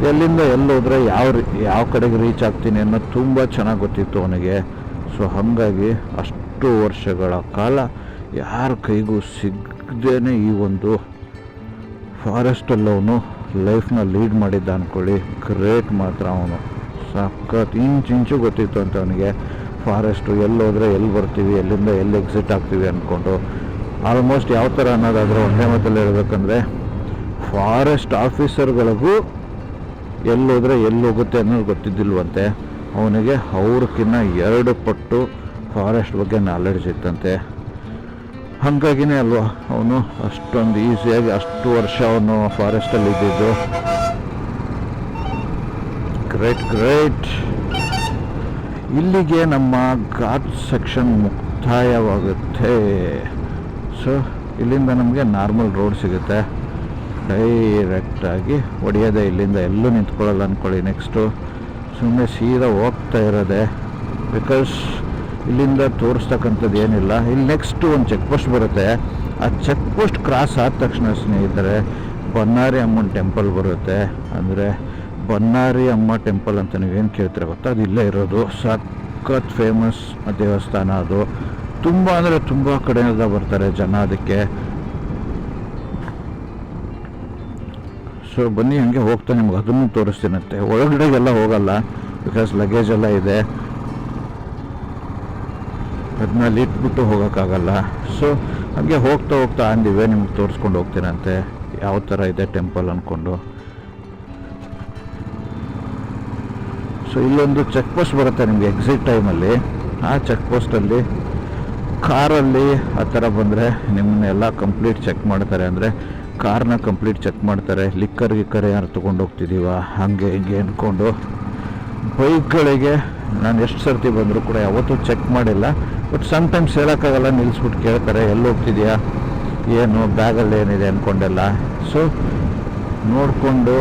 ಎಲ್ಲಿಂದ ಎಲ್ಲೋದ್ರೆ ಯಾವ ಯಾವ ಕಡೆಗೆ ರೀಚ್ ಆಗ್ತೀನಿ ಅನ್ನೋದು ತುಂಬ ಚೆನ್ನಾಗಿ ಗೊತ್ತಿತ್ತು ಅವನಿಗೆ. ಸೊ ಹಾಗಾಗಿ ಅಷ್ಟು ವರ್ಷಗಳ ಕಾಲ ಯಾರ ಕೈಗೂ ಸಿಗದೇನೆ ಈ ಒಂದು ಫಾರೆಸ್ಟಲ್ಲವನು ಲೈಫ್ನ ಲೀಡ್ ಮಾಡಿದ್ದ ಅಂದ್ಕೊಳ್ಳಿ ಗ್ರೇಟ್ ಮಾತ್ರ ಅವನು. ಸಖತ್ ಇಂಚು ಇಂಚು ಗೊತ್ತಿತ್ತು ಅಂತ ಅವನಿಗೆ. ಫಾರೆಸ್ಟು ಎಲ್ಲಿ ಹೋದರೆ ಎಲ್ಲಿ ಬರ್ತೀವಿ, ಎಲ್ಲಿಂದ ಎಲ್ಲಿ ಎಕ್ಸಿಟ್ ಆಗ್ತೀವಿ ಅಂದ್ಕೊಂಡು ಆಲ್ಮೋಸ್ಟ್ ಯಾವ ಥರ ಅನ್ನೋದಾದರೆ ಒಂದೇ ಮಾತಲ್ಲಿ ಹೇಳ್ಬೇಕಂದ್ರೆ, ಫಾರೆಸ್ಟ್ ಆಫೀಸರ್ಗಳಿಗೂ ಎಲ್ಲಿ ಹೋದರೆ ಎಲ್ಲಿ ಹೋಗುತ್ತೆ ಅನ್ನೋದು ಗೊತ್ತಿದ್ದಿಲ್ವಂತೆ. ಅವನಿಗೆ ಅವ್ರಕ್ಕಿನ್ನ ಎರಡು ಪಟ್ಟು ಫಾರೆಸ್ಟ್ ಬಗ್ಗೆ ನಾಲೆಡ್ಜ್ ಇತ್ತಂತೆ. ಹಾಗಾಗಿನೇ ಅಲ್ವಾ, ಅವನು ಅಷ್ಟೊಂದು ಈಸಿಯಾಗಿ ಅಷ್ಟು ವರ್ಷ ಅವನು ಫಾರೆಸ್ಟಲ್ಲಿ ಇದ್ದಿದ್ದು ಗ್ರೇಟ್ ಗ್ರೇಟ್ ಇಲ್ಲಿಗೆ ನಮ್ಮ ಘಾಟ್ ಸೆಕ್ಷನ್ ಮುಕ್ತಾಯವಾಗುತ್ತೆ. ಸೊ ಇಲ್ಲಿಂದ ನಮಗೆ ನಾರ್ಮಲ್ ರೋಡ್ ಸಿಗುತ್ತೆ. ಡೈರೆಕ್ಟಾಗಿ ಹೊಡೆಯೋದೇ ಇಲ್ಲಿಂದ ಎಲ್ಲೂ ನಿಂತ್ಕೊಳ್ಳಲ್ಲ ಅಂದ್ಕೊಳ್ಳಿ ನೆಕ್ಸ್ಟು ಸುಮ್ಮನೆ ಸೀದಾ ಹೋಗ್ತಾ ಇರೋದೆ. ಬಿಕಾಸ್ ಇಲ್ಲಿಂದ ತೋರಿಸ್ತಕ್ಕಂಥದ್ದು ಏನಿಲ್ಲ. ಇಲ್ಲಿ ನೆಕ್ಸ್ಟ್ ಒಂದು ಚೆಕ್ ಪೋಸ್ಟ್ ಬರುತ್ತೆ. ಆ ಚೆಕ್ ಪೋಸ್ಟ್ ಕ್ರಾಸ್ ಆದ ತಕ್ಷಣ ಸ್ನೇಹಿತರೆ, ಬನ್ನಾರಿ ಅಮ್ಮನ ಟೆಂಪಲ್ ಬರುತ್ತೆ. ಅಂದರೆ ಬನ್ನಾರಿ ಅಮ್ಮ ಟೆಂಪಲ್ ಅಂತ ನೀವೇನು ಕೇಳ್ತೀರ ಗೊತ್ತಾ? ಅದು ಇಲ್ಲೇ ಇರೋದು. ಸಖತ್ ಫೇಮಸ್ ದೇವಸ್ಥಾನ ಅದು. ತುಂಬ ಅಂದರೆ ತುಂಬ ಕಡೆಯಿಂದ ಬರ್ತಾರೆ ಜನ ಅದಕ್ಕೆ. ಸೊ ಬನ್ನಿ, ಹಂಗೆ ಹೋಗ್ತಾ ನಿಮ್ಗೆ ಅದನ್ನು ತೋರಿಸ್ತೀನಂತೆ. ಒಳಗಡೆಗೆಲ್ಲ ಹೋಗಲ್ಲ ಬಿಕಾಸ್ ಲಗೇಜ್ ಎಲ್ಲ ಇದೆ. ಅದನ್ನ ಇಟ್ಬಿಟ್ಟು ಹೋಗೋಕ್ಕಾಗಲ್ಲ. ಸೊ ಹಂಗೆ ಹೋಗ್ತಾ ಹೋಗ್ತಾ ಅಂದಿವೆ ನಿಮ್ಗೆ ತೋರಿಸ್ಕೊಂಡು ಹೋಗ್ತೀನಂತೆ. ಯಾವ ಥರ ಇದೆ ಟೆಂಪಲ್ ಅಂದ್ಕೊಂಡು ಸೊ ಇಲ್ಲೊಂದು ಚೆಕ್ ಪೋಸ್ಟ್ ಬರುತ್ತೆ ನಿಮಗೆ ಎಕ್ಸಿಟ್ ಟೈಮಲ್ಲಿ ಆ ಚೆಕ್ ಪೋಸ್ಟಲ್ಲಿ ಕಾರಲ್ಲಿ ಆ ಥರ ಬಂದರೆ ನಿಮ್ಮನ್ನೆಲ್ಲ ಕಂಪ್ಲೀಟ್ ಚೆಕ್ ಮಾಡ್ತಾರೆ. ಅಂದರೆ ಕಾರ್ನ ಕಂಪ್ಲೀಟ್ ಚೆಕ್ ಮಾಡ್ತಾರೆ. ಲಿಕ್ಕರ್ ಗಿಕ್ಕರ್ ಯಾರು ತೊಗೊಂಡು ಹೋಗ್ತಿದ್ದೀವ ಹಾಗೆ, ಹಿಂಗೆ ಅಂದ್ಕೊಂಡು ಬೈಕ್ಗಳಿಗೆ ನಾನು ಎಷ್ಟು ಸರ್ತಿ ಬಂದರೂ ಕೂಡ ಯಾವತ್ತೂ ಚೆಕ್ ಮಾಡಿಲ್ಲ. ಬಟ್ ಸಮ್ಟೈಮ್ಸ್ ಹೇಳೋಕ್ಕಾಗಲ್ಲ ನಿಲ್ಲಿಸ್ಬಿಟ್ಟು ಕೇಳ್ತಾರೆ, ಎಲ್ಲಿ ಹೋಗ್ತಿದ್ಯಾ? ಏನು? ಬ್ಯಾಗಲ್ಲಿ ಏನಿದೆ? ಅಂದ್ಕೊಂಡೆಲ್ಲ ಸೊ ನೋಡಿಕೊಂಡು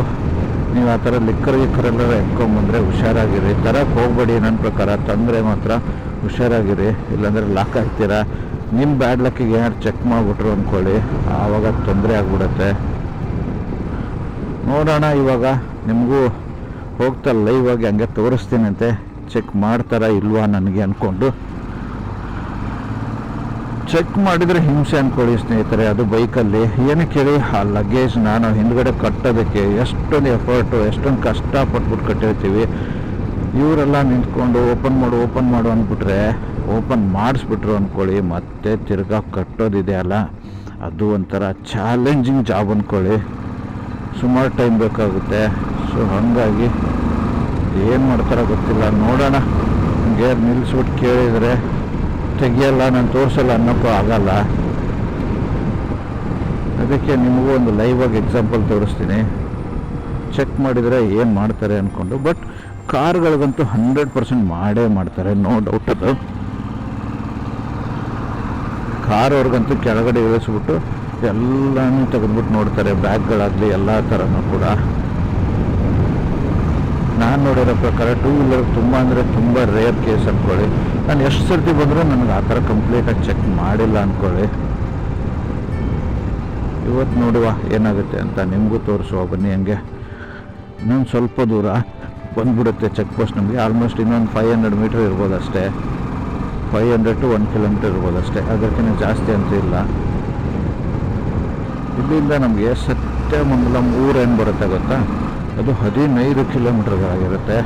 ನೀವು ಆ ಥರ ಲಿಕ್ಕರ್ ಗಿಕ್ಕರೆಲ್ಲ ಎತ್ಕೊಂಬಂದರೆ ಹುಷಾರಾಗಿರಿ. ತರಕ್ಕೆ ಹೋಗ್ಬೇಡಿ ನನ್ನ ಪ್ರಕಾರ. ತಂದರೆ ಮಾತ್ರ. ಹುಷಾರಾಗಿರಿ. ಇಲ್ಲಾಂದರೆ ಲಾಕ್ ಆಗ್ತೀರಾ ನಿಮ್ಮ ಬ್ಯಾಡ್ ಲಕ್ಕಿಗೆ ಏನಾದ್ರು ಚೆಕ್ ಮಾಡಿಬಿಟ್ರು ಅಂದ್ಕೊಳ್ಳಿ ಆವಾಗ ತೊಂದರೆ ಆಗ್ಬಿಡುತ್ತೆ. ನೋಡೋಣ ಇವಾಗ. ನಿಮಗೂ ಹೋಗ್ತಾ ಲೈವ್ ಆಗಿ ಹಂಗೆ ತೋರಿಸ್ತೀನಂತೆ. ಚೆಕ್ ಮಾಡ್ತಾರಾ ಇಲ್ವಾ ನನಗೆ ಅಂದ್ಕೊಂಡು ಚೆಕ್ ಮಾಡಿದರೆ ಹಿಂಸೆ ಅಂದ್ಕೊಳ್ಳಿ ಸ್ನೇಹಿತರೆ, ಅದು ಬೈಕಲ್ಲಿ. ಏನಕ್ಕೆ ಹೇಳಿ ಆ ಲಗೇಜ್ ನಾನು ಹಿಂದ್ಗಡೆ ಕಟ್ಟೋದಕ್ಕೆ ಎಷ್ಟೊಂದು ಎಫರ್ಟು ಎಷ್ಟೊಂದು ಕಷ್ಟಪಟ್ಬಿಟ್ಟು ಕಟ್ಟಿರ್ತೀವಿ. ಇವರೆಲ್ಲ ನಿಂತ್ಕೊಂಡು ಓಪನ್ ಮಾಡು ಓಪನ್ ಮಾಡು ಅಂದ್ಬಿಟ್ರೆ ಓಪನ್ ಮಾಡಿಸ್ಬಿಟ್ರು ಅಂದ್ಕೊಳ್ಳಿ ಮತ್ತೆ ತಿರ್ಗಾ ಕಟ್ಟೋದಿದೆ ಅಲ್ಲ. ಅದು ಒಂಥರ ಚಾಲೆಂಜಿಂಗ್ ಜಾಬ್ ಅಂದ್ಕೊಳ್ಳಿ ಸುಮಾರು ಟೈಮ್ ಬೇಕಾಗುತ್ತೆ. ಸೊ ಹಾಗಾಗಿ ಏನು ಮಾಡ್ತಾರೋ ಗೊತ್ತಿಲ್ಲ. ನೋಡೋಣ. ಗೇರ್ ನಿಲ್ಲಿಸ್ಬಿಟ್ಟು ಕೇಳಿದರೆ ತೆಗಿಯಲ್ಲ, ನಾನು ತೋರಿಸಲ್ಲ ಅನ್ನೋಕ್ಕೂ ಆಗಲ್ಲ. ಅದಕ್ಕೆ ನಿಮಗೂ ಒಂದು ಲೈವ್ ಆಗಿ ಎಕ್ಸಾಂಪಲ್ ತೋರಿಸ್ತೀನಿ. ಚೆಕ್ ಮಾಡಿದರೆ ಏನು ಮಾಡ್ತಾರೆ ಅಂದ್ಕೊಂಡು ಬಟ್ ಕಾರ್ಗಳಿಗಂತೂ ಹಂಡ್ರೆಡ್ ಪರ್ಸೆಂಟ್ ಮಾಡೇ ಮಾಡ್ತಾರೆ ನೋ ಡೌಟ್ ಅದು. ಕಾರ್ ಅವ್ರಿಗಂತೂ ಕೆಳಗಡೆ ಇಳಿಸ್ಬಿಟ್ಟು ಎಲ್ಲನೂ ತೆಗೆದ್ಬಿಟ್ಟು ನೋಡ್ತಾರೆ ಬ್ಯಾಗ್ಗಳಾಗಲಿ ಎಲ್ಲ ಥರನೂ ಕೂಡ. ನಾನು ನೋಡಿರೋ ಪ್ರಕಾರ ಟೂ ವೀಲರ್ ತುಂಬ ಅಂದರೆ ತುಂಬ ರೇರ್ ಕೇಸ್ ಅಂದ್ಕೊಳ್ಳಿ ನಾನು ಎಷ್ಟು ಸರ್ತಿ ಬಂದರೂ ನನಗೆ ಆ ಥರ ಕಂಪ್ಲೀಟಾಗಿ ಚೆಕ್ ಮಾಡಿಲ್ಲ ಅಂದ್ಕೊಳ್ಳಿ ಇವತ್ತು ನೋಡುವ ಏನಾಗುತ್ತೆ ಅಂತ ನಿಮಗೂ ತೋರಿಸುವ ಬನ್ನಿ ಹಂಗೆ. ಇನ್ನೊಂದು ಸ್ವಲ್ಪ ದೂರ ಬಂದ್ಬಿಡುತ್ತೆ ಚೆಕ್ ಪೋಸ್ಟ್ ನಮಗೆ. ಆಲ್ಮೋಸ್ಟ್ ಇನ್ನೊಂದು ಫೈವ್ ಹಂಡ್ರೆಡ್ ಮೀಟ್ರ್ ಇರ್ಬೋದು ಅಷ್ಟೇ five hundred to one kilometre ಇರ್ಬೋದು ಅಷ್ಟೇ ಅದಕ್ಕಿಂತ ಜಾಸ್ತಿ ಅಂತ ಇಲ್ಲ. ಇಲ್ಲಿಂದ ನಮಗೆ ಸತ್ಯಮಂಗಲಂ ಊರೇನು ಬರುತ್ತೆ ಗೊತ್ತಾ? ಅದು ಹದಿನೈದು ಕಿಲೋಮೀಟರ್ಗಳಾಗಿರುತ್ತೆ.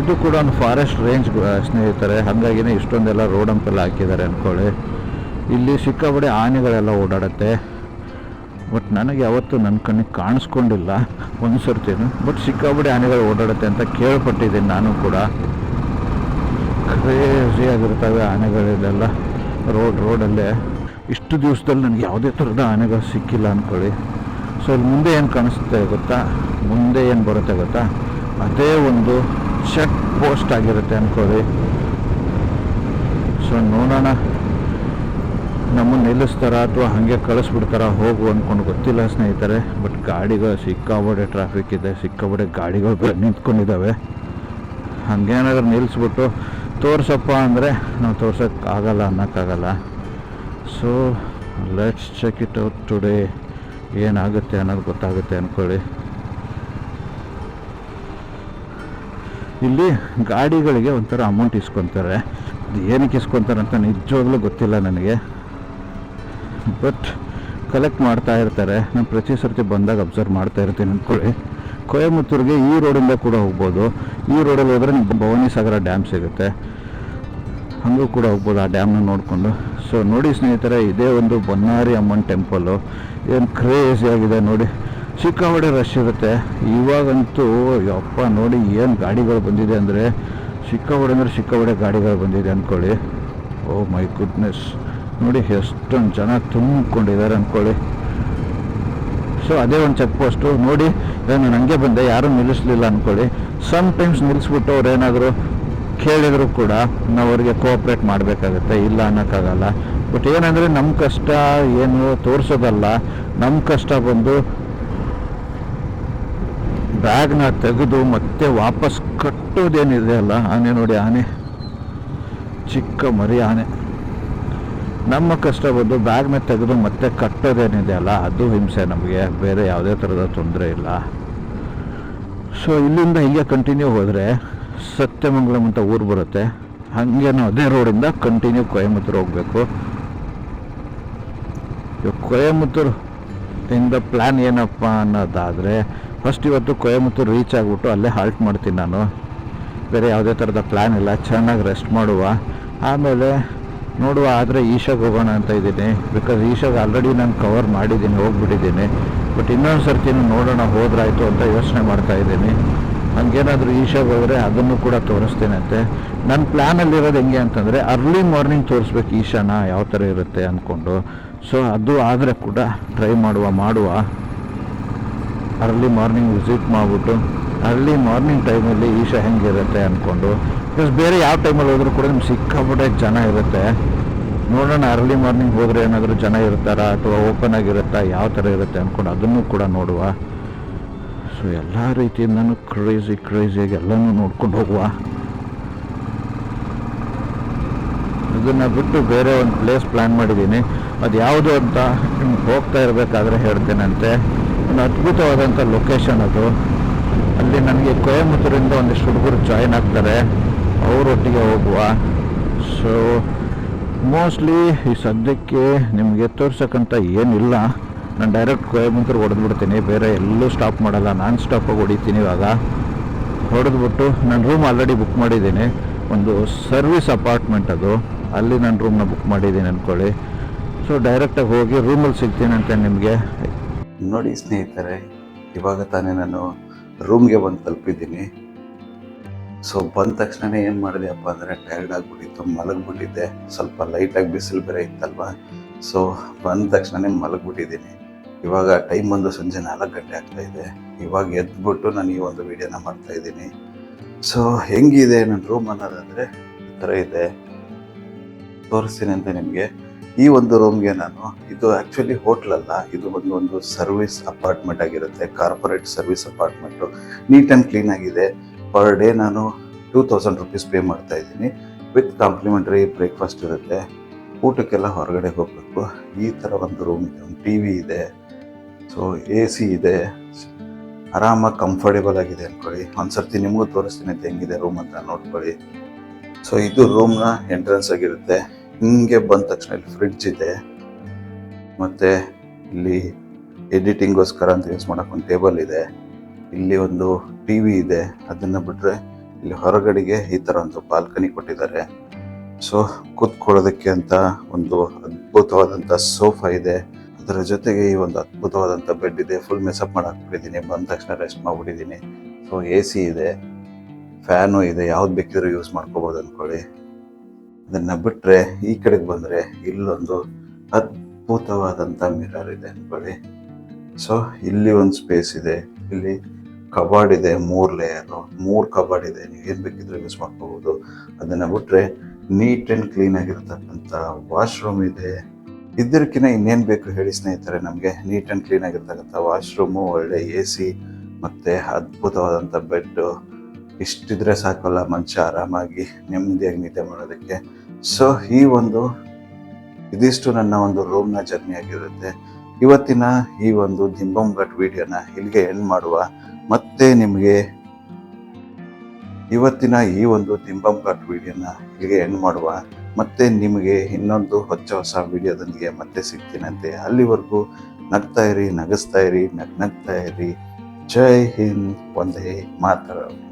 ಇದು ಕೂಡ ಒಂದು ಫಾರೆಸ್ಟ್ ರೇಂಜ್ ಸ್ನೇಹಿತರೆ. ಹಾಗಾಗಿನೇ ಇಷ್ಟೊಂದೆಲ್ಲ ರೋಡ್ ಅಂಪೆಲ್ಲ ಹಾಕಿದ್ದಾರೆ ಅಂದ್ಕೊಳ್ಳಿ ಇಲ್ಲಿ ಸಿಕ್ಕಾಬಡಿ ಆನೆಗಳೆಲ್ಲ ಓಡಾಡುತ್ತೆ. ಬಟ್ ನನಗೆ ಯಾವತ್ತೂ ನನ್ನ ಕಣ್ಣಿಗೆ ಕಾಣಿಸ್ಕೊಂಡಿಲ್ಲ ಒಂದು ಸರ್ತಿನೂ. ಬಟ್ ಸಿಕ್ಕಾಬಡಿ ಆನೆಗಳು ಓಡಾಡುತ್ತೆ ಅಂತ ಕೇಳ್ಪಟ್ಟಿದ್ದೀನಿ ನಾನು ಕೂಡ. ಕ್ರೇಜಿ ಆಗಿರ್ತವೆ ಆನೆಗಳಿದೆಲ್ಲ ರೋಡ್, ರೋಡಲ್ಲೇ. ಇಷ್ಟು ದಿವಸದಲ್ಲಿ ನನಗೆ ಯಾವುದೇ ಥರದ ಆನೆಗಳು ಸಿಕ್ಕಿಲ್ಲ ಅಂದ್ಕೊಳ್ಳಿ ಸೊ ಇಲ್ಲಿ ಮುಂದೆ ಏನು ಕಾಣಿಸುತ್ತೆ ಗೊತ್ತಾ? ಮುಂದೆ ಏನು ಬರುತ್ತೆ ಗೊತ್ತಾ? ಅದೇ ಒಂದು ಚೆಕ್ ಪೋಸ್ಟ್ ಆಗಿರುತ್ತೆ ಅಂದ್ಕೊಳ್ಳಿ ಸೊ ನೋಡೋಣ. ನಮ್ಮನ್ನು ನಿಲ್ಲಿಸ್ತಾರ ಅಥವಾ ಹಾಗೆ ಕಳಿಸ್ಬಿಡ್ತಾರ ಹೋಗು ಅಂದ್ಕೊಂಡು ಗೊತ್ತಿಲ್ಲ ಸ್ನೇಹಿತರೆ, ಬಟ್ ಗಾಡಿಗಳು ಸಿಕ್ಕಾಬಡೆ ಟ್ರಾಫಿಕ್ ಇದೆ ಸಿಕ್ಕಾಬಡೆ ಗಾಡಿಗಳು ಬೇರೆ ನಿಂತ್ಕೊಂಡಿದ್ದಾವೆ ಹಂಗೇನಾದ್ರೂ ನಿಲ್ಲಿಸ್ಬಿಟ್ಟು ತೋರ್ಸಪ್ಪ ಅಂದರೆ ನಾವು ತೋರ್ಸೋಕ್ಕಾಗಲ್ಲ ಅನ್ನೋಕ್ಕಾಗಲ್ಲ. So let's check it out today ಏನಾಗುತ್ತೆ ಅನ್ನೋದು ಗೊತ್ತಾಗುತ್ತೆ ಅಂದ್ಕೊಳ್ಳಿ ಇಲ್ಲಿ ಗಾಡಿಗಳಿಗೆ ಒಂಥರ ಅಮೌಂಟ್ ಇಸ್ಕೊತಾರೆ. ಅದು ಏನಕ್ಕೆ ಇಸ್ಕೊತಾರೆ ಅಂತ ನಿಜವಾಗ್ಲೂ ಗೊತ್ತಿಲ್ಲ ನನಗೆ. ಬಟ್ ಕಲೆಕ್ಟ್ ಮಾಡ್ತಾ ಇರ್ತಾರೆ. ನಾನು ಪ್ರತಿ ಸರ್ತಿ ಬಂದಾಗ ಅಬ್ಸರ್ವ್ ಮಾಡ್ತಾ ಇರ್ತೀನಿ ಅಂದ್ಕೊಳ್ಳಿ ಕೊಯಮತ್ತೂರಿಗೆ ಈ ರೋಡಿಂದ ಕೂಡ ಹೋಗ್ಬೋದು. ಈ ರೋಡಲ್ಲಿ ಹೋದರೆ ಭವಾನಿ ಸಾಗರ ಡ್ಯಾಮ್ ಸಿಗುತ್ತೆ. ಹಂಗೂ ಕೂಡ ಹೋಗ್ಬೋದು ಆ ಡ್ಯಾಮ್ನ ನೋಡಿಕೊಂಡು. ಸೊ ನೋಡಿ ಸ್ನೇಹಿತರೆ, ಇದೇ ಒಂದು ಬನ್ನಾರಿ ಅಮ್ಮನ ಟೆಂಪಲ್ಲು ಏನು ಕ್ರೇಜಿ ಆಗಿದೆ ನೋಡಿ. ಸಿಕ್ಕಾಪಟ್ಟೆ ರಶ್ ಇರುತ್ತೆ. ಇವಾಗಂತೂ, ಯಪ್ಪ ನೋಡಿ ಏನು ಗಾಡಿಗಳು ಬಂದಿದೆ ಅಂದರೆ ಸಿಕ್ಕಾಪಡೆ ಅಂದರೆ ಸಿಕ್ಕಾಪಡೆ ಗಾಡಿಗಳು ಬಂದಿದೆ ಅಂದ್ಕೊಳ್ಳಿ ಓ ಮೈ ಗುಡ್ನೆಸ್ ನೋಡಿ ಎಷ್ಟೊಂದು ಜನ ತುಂಬಿಕೊಂಡಿದ್ದಾರೆ ಅಂದ್ಕೊಳ್ಳಿ ಸೊ ಅದೇ ಒಂದು ಚೆಕ್ ಪೋಸ್ಟು ನೋಡಿ ನಾನು ಹಂಗೆ ಬಂದೆ, ಯಾರೂ ನಿಲ್ಲಿಸ್ಲಿಲ್ಲ ಅಂದ್ಕೊಳ್ಳಿ ಸಮ್ ಟೈಮ್ಸ್ ನಿಲ್ಲಿಸ್ಬಿಟ್ಟು ಅವ್ರು ಏನಾದರೂ ಕೇಳಿದರೂ ಕೂಡ ನಾವು ಅವ್ರಿಗೆ ಕೋಆಪ್ರೇಟ್ ಮಾಡಬೇಕಾಗತ್ತೆ, ಇಲ್ಲ ಅನ್ನೋಕ್ಕಾಗಲ್ಲ. ಬಟ್ ಏನಂದರೆ ನಮ್ಮ ಕಷ್ಟ ಏನು ತೋರಿಸೋದಲ್ಲ ನಮ್ಮ ಕಷ್ಟ ಬಂದು ಬ್ಯಾಗ್ನ ತೆಗೆದು ಮತ್ತೆ ವಾಪಸ್ ಕಟ್ಟೋದೇನಿದೆ ಅಲ್ಲ, ಆನೆ ನೋಡಿ ಆನೆ, ಚಿಕ್ಕ ಮರಿ ಆನೆ. ನಮ್ಮ ಕಷ್ಟ ಬಂದು ಬ್ಯಾಗ್ನ ತೆಗೆದು ಮತ್ತೆ ಕಟ್ಟೋದೇನಿದೆ ಅಲ್ಲ, ಅದು ಹಿಂಸೆ ನಮಗೆ, ಬೇರೆ ಯಾವುದೇ ಥರದ ತೊಂದರೆ ಇಲ್ಲ. ಸೊ ಇಲ್ಲಿಂದ ಹೀಗೆ ಕಂಟಿನ್ಯೂ ಹೋದರೆ ಸತ್ಯಮಂಗಲಂ ಅಂತ ಊರು ಬರುತ್ತೆ. ಹಾಗೆ ನಾವು ಅದೇ ರೋಡಿಂದ ಕಂಟಿನ್ಯೂ ಕೊಯಮತ್ತೂರು ಹೋಗಬೇಕು. ಕೊಯಮತ್ತೂರು ಇಂದ ಪ್ಲ್ಯಾನ್ ಏನಪ್ಪ ಅನ್ನೋದಾದರೆ ಫಸ್ಟ್ ಇವತ್ತು ಕೊಯಮತ್ತೂರು ರೀಚ್ ಆಗಿಬಿಟ್ಟು ಅಲ್ಲೇ ಹಾಲ್ಟ್ ಮಾಡ್ತೀನಿ ನಾನು. ಬೇರೆ ಯಾವುದೇ ಥರದ ಪ್ಲ್ಯಾನ್ ಇಲ್ಲ, ಚೆನ್ನಾಗಿ ರೆಸ್ಟ್ ಮಾಡುವ. ಆಮೇಲೆ ನೋಡುವ ಆದರೆ ಈಶಾಗೆ ಹೋಗೋಣ ಅಂತ ಇದ್ದೀನಿ. ಬಿಕಾಸ್ ಈಶಾಗೆ ಆಲ್ರೆಡಿ ನಾನು ಕವರ್ ಮಾಡಿದ್ದೀನಿ, ಹೋಗ್ಬಿಟ್ಟಿದ್ದೀನಿ. ಬಟ್ ಇನ್ನೊಂದು ಸರ್ತಿನೂ ನೋಡೋಣ ಹೋದ್ರಾಯಿತು ಅಂತ ಯೋಚನೆ ಮಾಡ್ತಾ ಇದ್ದೀನಿ. ಹಂಗೇನಾದರೂ ಈಶಾಗೆ ಹೋದರೆ ಅದನ್ನು ಕೂಡ ತೋರಿಸ್ತೀನಂತೆ ನನ್ನ ಪ್ಲ್ಯಾನಲ್ಲಿರೋದು ಹೆಂಗೆ ಅಂತಂದರೆ ಅರ್ಲಿ ಮಾರ್ನಿಂಗ್ ತೋರಿಸ್ಬೇಕು ಈಶಾನ, ಯಾವ ಥರ ಇರುತ್ತೆ ಅಂದ್ಕೊಂಡು ಸೊ ಅದು ಆದರೆ ಕೂಡ ಟ್ರೈ ಮಾಡುವ ಮಾಡುವ. ಅರ್ಲಿ ಮಾರ್ನಿಂಗ್ ವಿಸಿಟ್ ಮಾಡಿಬಿಟ್ಟು ಅರ್ಲಿ ಮಾರ್ನಿಂಗ್ ಟೈಮಲ್ಲಿ ಈಶಾ ಹೆಂಗಿರುತ್ತೆ ಅಂದ್ಕೊಂಡು ಬಿಕಾಸ್ ಬೇರೆ ಯಾವ ಟೈಮಲ್ಲಿ ಹೋದರೂ ಕೂಡ ನಿಮ್ಗೆ ಸಿಕ್ಕಾಪಟ್ಟೆ ಜನ ಇರುತ್ತೆ. ನೋಡೋಣ ಅರ್ಲಿ ಮಾರ್ನಿಂಗ್ ಹೋದರೆ ಏನಾದರೂ ಜನ ಇರ್ತಾರಾ, ಅಥವಾ ಓಪನ್ ಆಗಿರುತ್ತಾ, ಯಾವ ಥರ ಇರುತ್ತೆ ಅಂದ್ಕೊಂಡು ಅದನ್ನು ಕೂಡ ನೋಡುವ. ಸೊ ಎಲ್ಲ ರೀತಿಯಿಂದನೂ ಕ್ರೇಜಿ ಕ್ರೇಜಿಯಾಗಿ ಎಲ್ಲನೂ ನೋಡ್ಕೊಂಡು ಹೋಗುವ. ಅದನ್ನು ಬಿಟ್ಟು ಬೇರೆ ಒಂದು ಪ್ಲೇಸ್ ಪ್ಲ್ಯಾನ್ ಮಾಡಿದ್ದೀನಿ. ಅದು ಯಾವುದು ಅಂತ ನಿಮ್ಗೆ ಹೋಗ್ತಾ ಇರಬೇಕಾದ್ರೆ ಹೇಳ್ತೇನಂತೆ. ಒಂದು ಅದ್ಭುತವಾದಂಥ ಲೊಕೇಶನ್ ಅದು. ಅಲ್ಲಿ ನನಗೆ ಕೊಯಮತ್ತೂರಿಂದ ಒಂದಿಷ್ಟು ಹುಡುಗರು ಜಾಯ್ನ್ ಆಗ್ತಾರೆ. ಅವರೊಟ್ಟಿಗೆ ಹೋಗುವ. ಸೊ ಮೋಸ್ಟ್ಲಿ ಈ ಸದ್ಯಕ್ಕೆ ನಿಮಗೆ ತೋರ್ಸಕ್ಕಂತ ಏನಿಲ್ಲ. ನಾನು ಡೈರೆಕ್ಟ್ ಕೊಯಮತ್ತೂರು ಹೊಡೆದ್ಬಿಡ್ತೀನಿ. ಬೇರೆ ಎಲ್ಲೂ ಸ್ಟಾಪ್ ಮಾಡಲ್ಲ. ನಾನ್ ಸ್ಟಾಪಾಗಿ ಹೊಡಿತೀನಿ ಇವಾಗ. ಹೊಡೆದ್ಬಿಟ್ಟು ನಾನು ರೂಮ್ ಆಲ್ರೆಡಿ ಬುಕ್ ಮಾಡಿದ್ದೀನಿ. ಒಂದು ಸರ್ವಿಸ್ ಅಪಾರ್ಟ್ಮೆಂಟ್ ಅದು. ಅಲ್ಲಿ ನಾನು ರೂಮ್ನ ಬುಕ್ ಮಾಡಿದ್ದೀನಿ ಅಂದ್ಕೊಳ್ಳಿ ಸೊ ಡೈರೆಕ್ಟಾಗಿ ಹೋಗಿ ರೂಮಲ್ಲಿ ಸಿಗ್ತೀನಿ ಅಂತ ನಿಮಗೆ. ನೋಡಿ ಸ್ನೇಹಿತರೆ, ಇವಾಗ ತಾನೇ ನಾನು ರೂಮ್ಗೆ ಬಂದು ತಲುಪಿದ್ದೀನಿ. ಸೊ ಬಂದ ತಕ್ಷಣನೇ ಏನು ಮಾಡಿದೆ ಅಪ್ಪ ಅಂದರೆ ಟೈರ್ಡ್ ಆಗಿಬಿಟ್ಟಿತ್ತು, ಮಲಗಿಬಿಟ್ಟಿದ್ದೆ. ಸ್ವಲ್ಪ ಲೈಟಾಗಿ ಬಿಸಿಲು ಬೇರೆ ಇತ್ತಲ್ವ? ಸೊ ಬಂದ ತಕ್ಷಣನೇ ಮಲಗಿಬಿಟ್ಟಿದ್ದೀನಿ. ಇವಾಗ ಟೈಮ್ ಬಂದು ಸಂಜೆ ನಾಲ್ಕು ಗಂಟೆ ಆಗ್ತಾಯಿದೆ ಇವಾಗ ಎದ್ಬಿಟ್ಟು ನಾನು ಈ ಒಂದು ವೀಡಿಯೋನ ಮಾಡ್ತಾ ಇದ್ದೀನಿ. ಸೊ ಹೆಂಗಿದೆ ನನ್ನ ರೂಮ್ ಅನ್ನೋದಂದರೆ, ಈ ಥರ ಇದೆ. ತೋರಿಸ್ತೀನಿ ಅಂತ ನಿಮಗೆ. ಈ ಒಂದು ರೂಮ್ಗೆ ನಾನು, ಇದು ಆ್ಯಕ್ಚುಲಿ ಅಲ್ಲ, ಇದು ಒಂದು ಒಂದು ಸರ್ವಿಸ್ ಅಪಾರ್ಟ್ಮೆಂಟ್ ಆಗಿರುತ್ತೆ corporate service apartment neat and clean ಆಗಿದೆ. ಪರ್ ಡೇ ನಾನು ಟೂ ತೌಸಂಡ್ ರುಪೀಸ್ ಪೇ ಮಾಡ್ತಾ ಇದ್ದೀನಿ. ವಿತ್ ಕಾಂಪ್ಲಿಮೆಂಟರಿ ಬ್ರೇಕ್ಫಾಸ್ಟ್ ಇರುತ್ತೆ. ಊಟಕ್ಕೆಲ್ಲ ಹೊರಗಡೆ ಹೋಗಬೇಕು. ಈ ಥರ ಒಂದು ರೂಮ್ ಇದೆ. ಒಂದು ಟಿ ವಿ ಇದೆ. ಸೊ ಎ ಸಿ ಇದೆ. ಆರಾಮಾಗಿ ಕಂಫರ್ಟೇಬಲ್ ಆಗಿದೆ ಅಂದ್ಕೊಳ್ಳಿ ಒಂದ್ಸರ್ತಿ ನಿಮಗೂ ತೋರಿಸ್ತೀನಿ ಹೆಂಗಿದೆ ರೂಮ್ ಅಂತ ನೋಡ್ಕೊಳ್ಳಿ. ಸೊ ಇದು ರೂಮ್ನ ಎಂಟ್ರೆನ್ಸ್ ಆಗಿರುತ್ತೆ. ಹಿಂಗೆ ಬಂದ ತಕ್ಷಣ ಇಲ್ಲಿ ಫ್ರಿಡ್ಜ್ ಇದೆ. ಮತ್ತೆ ಇಲ್ಲಿ ಎಡಿಟಿಂಗೋಸ್ಕರ ಅಂತ ಯೂಸ್ ಮಾಡೋಕೆ ಒಂದು ಟೇಬಲ್ ಇದೆ. ಇಲ್ಲಿ ಒಂದು ಟಿ ವಿ ಇದೆ. ಅದನ್ನು ಬಿಟ್ಟರೆ ಇಲ್ಲಿ ಹೊರಗಡೆಗೆ ಈ ಥರ ಒಂದು ಬಾಲ್ಕನಿ ಕೊಟ್ಟಿದ್ದಾರೆ. ಸೊ ಕೂತ್ಕೊಳ್ಳೋದಕ್ಕೆ ಅಂತ ಒಂದು ಅದ್ಭುತವಾದಂಥ ಸೋಫಾ ಇದೆ. ಅದರ ಜೊತೆಗೆ ಈ ಒಂದು ಅದ್ಭುತವಾದಂಥ ಬೆಡ್ ಇದೆ. ಫುಲ್ ಮೆಸಪ್ ಮಾಡಿ ಹಾಕ್ಬಿಟ್ಟಿದ್ದೀನಿ ಬಂದ ತಕ್ಷಣ ರೆಸ್ಟ್ ಮಾಡಿಬಿಟ್ಟಿದ್ದೀನಿ. ಸೊ ಎ ಸಿ ಇದೆ. ಫ್ಯಾನು ಇದೆ. ಯಾವ್ದು ಬೇಕಿದ್ರೂ ಯೂಸ್ ಮಾಡ್ಕೋಬೋದು ಅಂದ್ಕೊಳ್ಳಿ. ಅದನ್ನ ಬಿಟ್ಟರೆ ಈ ಕಡೆಗೆ ಬಂದರೆ ಇಲ್ಲೊಂದು ಅದ್ಭುತವಾದಂಥ ಮಿರರ್ ಇದೆ ಅಂದ್ಕೊಳ್ಳಿ ಸೊ ಇಲ್ಲಿ ಒಂದು ಸ್ಪೇಸ್ ಇದೆ. ಇಲ್ಲಿ ಕಬಾರ್ಡ್ ಇದೆ ಮೂರು ಲೇಯರು ಮೂರು ಕಬಾರ್ಡ್ ಇದೆ. ನೀವು ಏನು ಬೇಕಿದ್ರೆ ಯೂಸ್ ಮಾಡ್ಕೋಬೋದು. ಅದನ್ನು ಬಿಟ್ಟರೆ ನೀಟ್ ಆ್ಯಂಡ್ ಕ್ಲೀನ್ ಆಗಿರ್ತಕ್ಕಂಥ ವಾಶ್ರೂಮ್ ಇದೆ. ಇದಕ್ಕಿಂತ ಇನ್ನೇನು ಬೇಕು ಹೇಳಿ ಸ್ನೇಹಿತರೆ ನಮಗೆ? ನೀಟ್ ಆ್ಯಂಡ್ ಕ್ಲೀನ್ ಆಗಿರ್ತಕ್ಕಂಥ ವಾಶ್ರೂಮು ಒಳ್ಳೆ ಎ ಸಿ ಮತ್ತು ಅದ್ಭುತವಾದಂಥ ಬೆಡ್ಡು ಇಷ್ಟಿದ್ರೆ ಸಾಕಲ್ಲ ಮನುಷ್ಯ ಆರಾಮಾಗಿ ನೆಮ್ಮದಿಯಾಗಿ ನಿದ್ದೆ ಮಾಡೋದಕ್ಕೆ. ಸೊ ಈ ಒಂದು, ಇದಿಷ್ಟು ನನ್ನ ಒಂದು ರೂಮ್ನ ಜರ್ನಿ ಆಗಿರುತ್ತೆ. ಇವತ್ತಿನ ಈ ಒಂದು ದಿಂಬಂ ಘಟ್ ವಿಡಿಯೋನ ಇಲ್ಲಿಗೆ ಎಂಡ್ ಮಾಡುವ. ಮತ್ತೆ ನಿಮಗೆ ಇವತ್ತಿನ ಈ ಒಂದು ದಿಂಬಂ ಘಟ್ ವಿಡಿಯೋನ ಇಲ್ಲಿಗೆ ಎಂಡ್ ಮಾಡುವ. ಮತ್ತೆ ನಿಮಗೆ ಇನ್ನೊಂದು ಹೊಚ್ಚ ಹೊಸ ವಿಡಿಯೋದೊಂದಿಗೆ ಮತ್ತೆ ಸಿಗ್ತೀನಂತೆ. ಅಲ್ಲಿವರೆಗೂ ನಗ್ತಾ ಇರಿ, ನಗಿಸ್ತಾ ಇರಿ ನಗ್ ನಗ್ತಾ ಇರಿ. ಜೈ ಹಿಂದ್, ಒಂದೇ ಮಾತರ.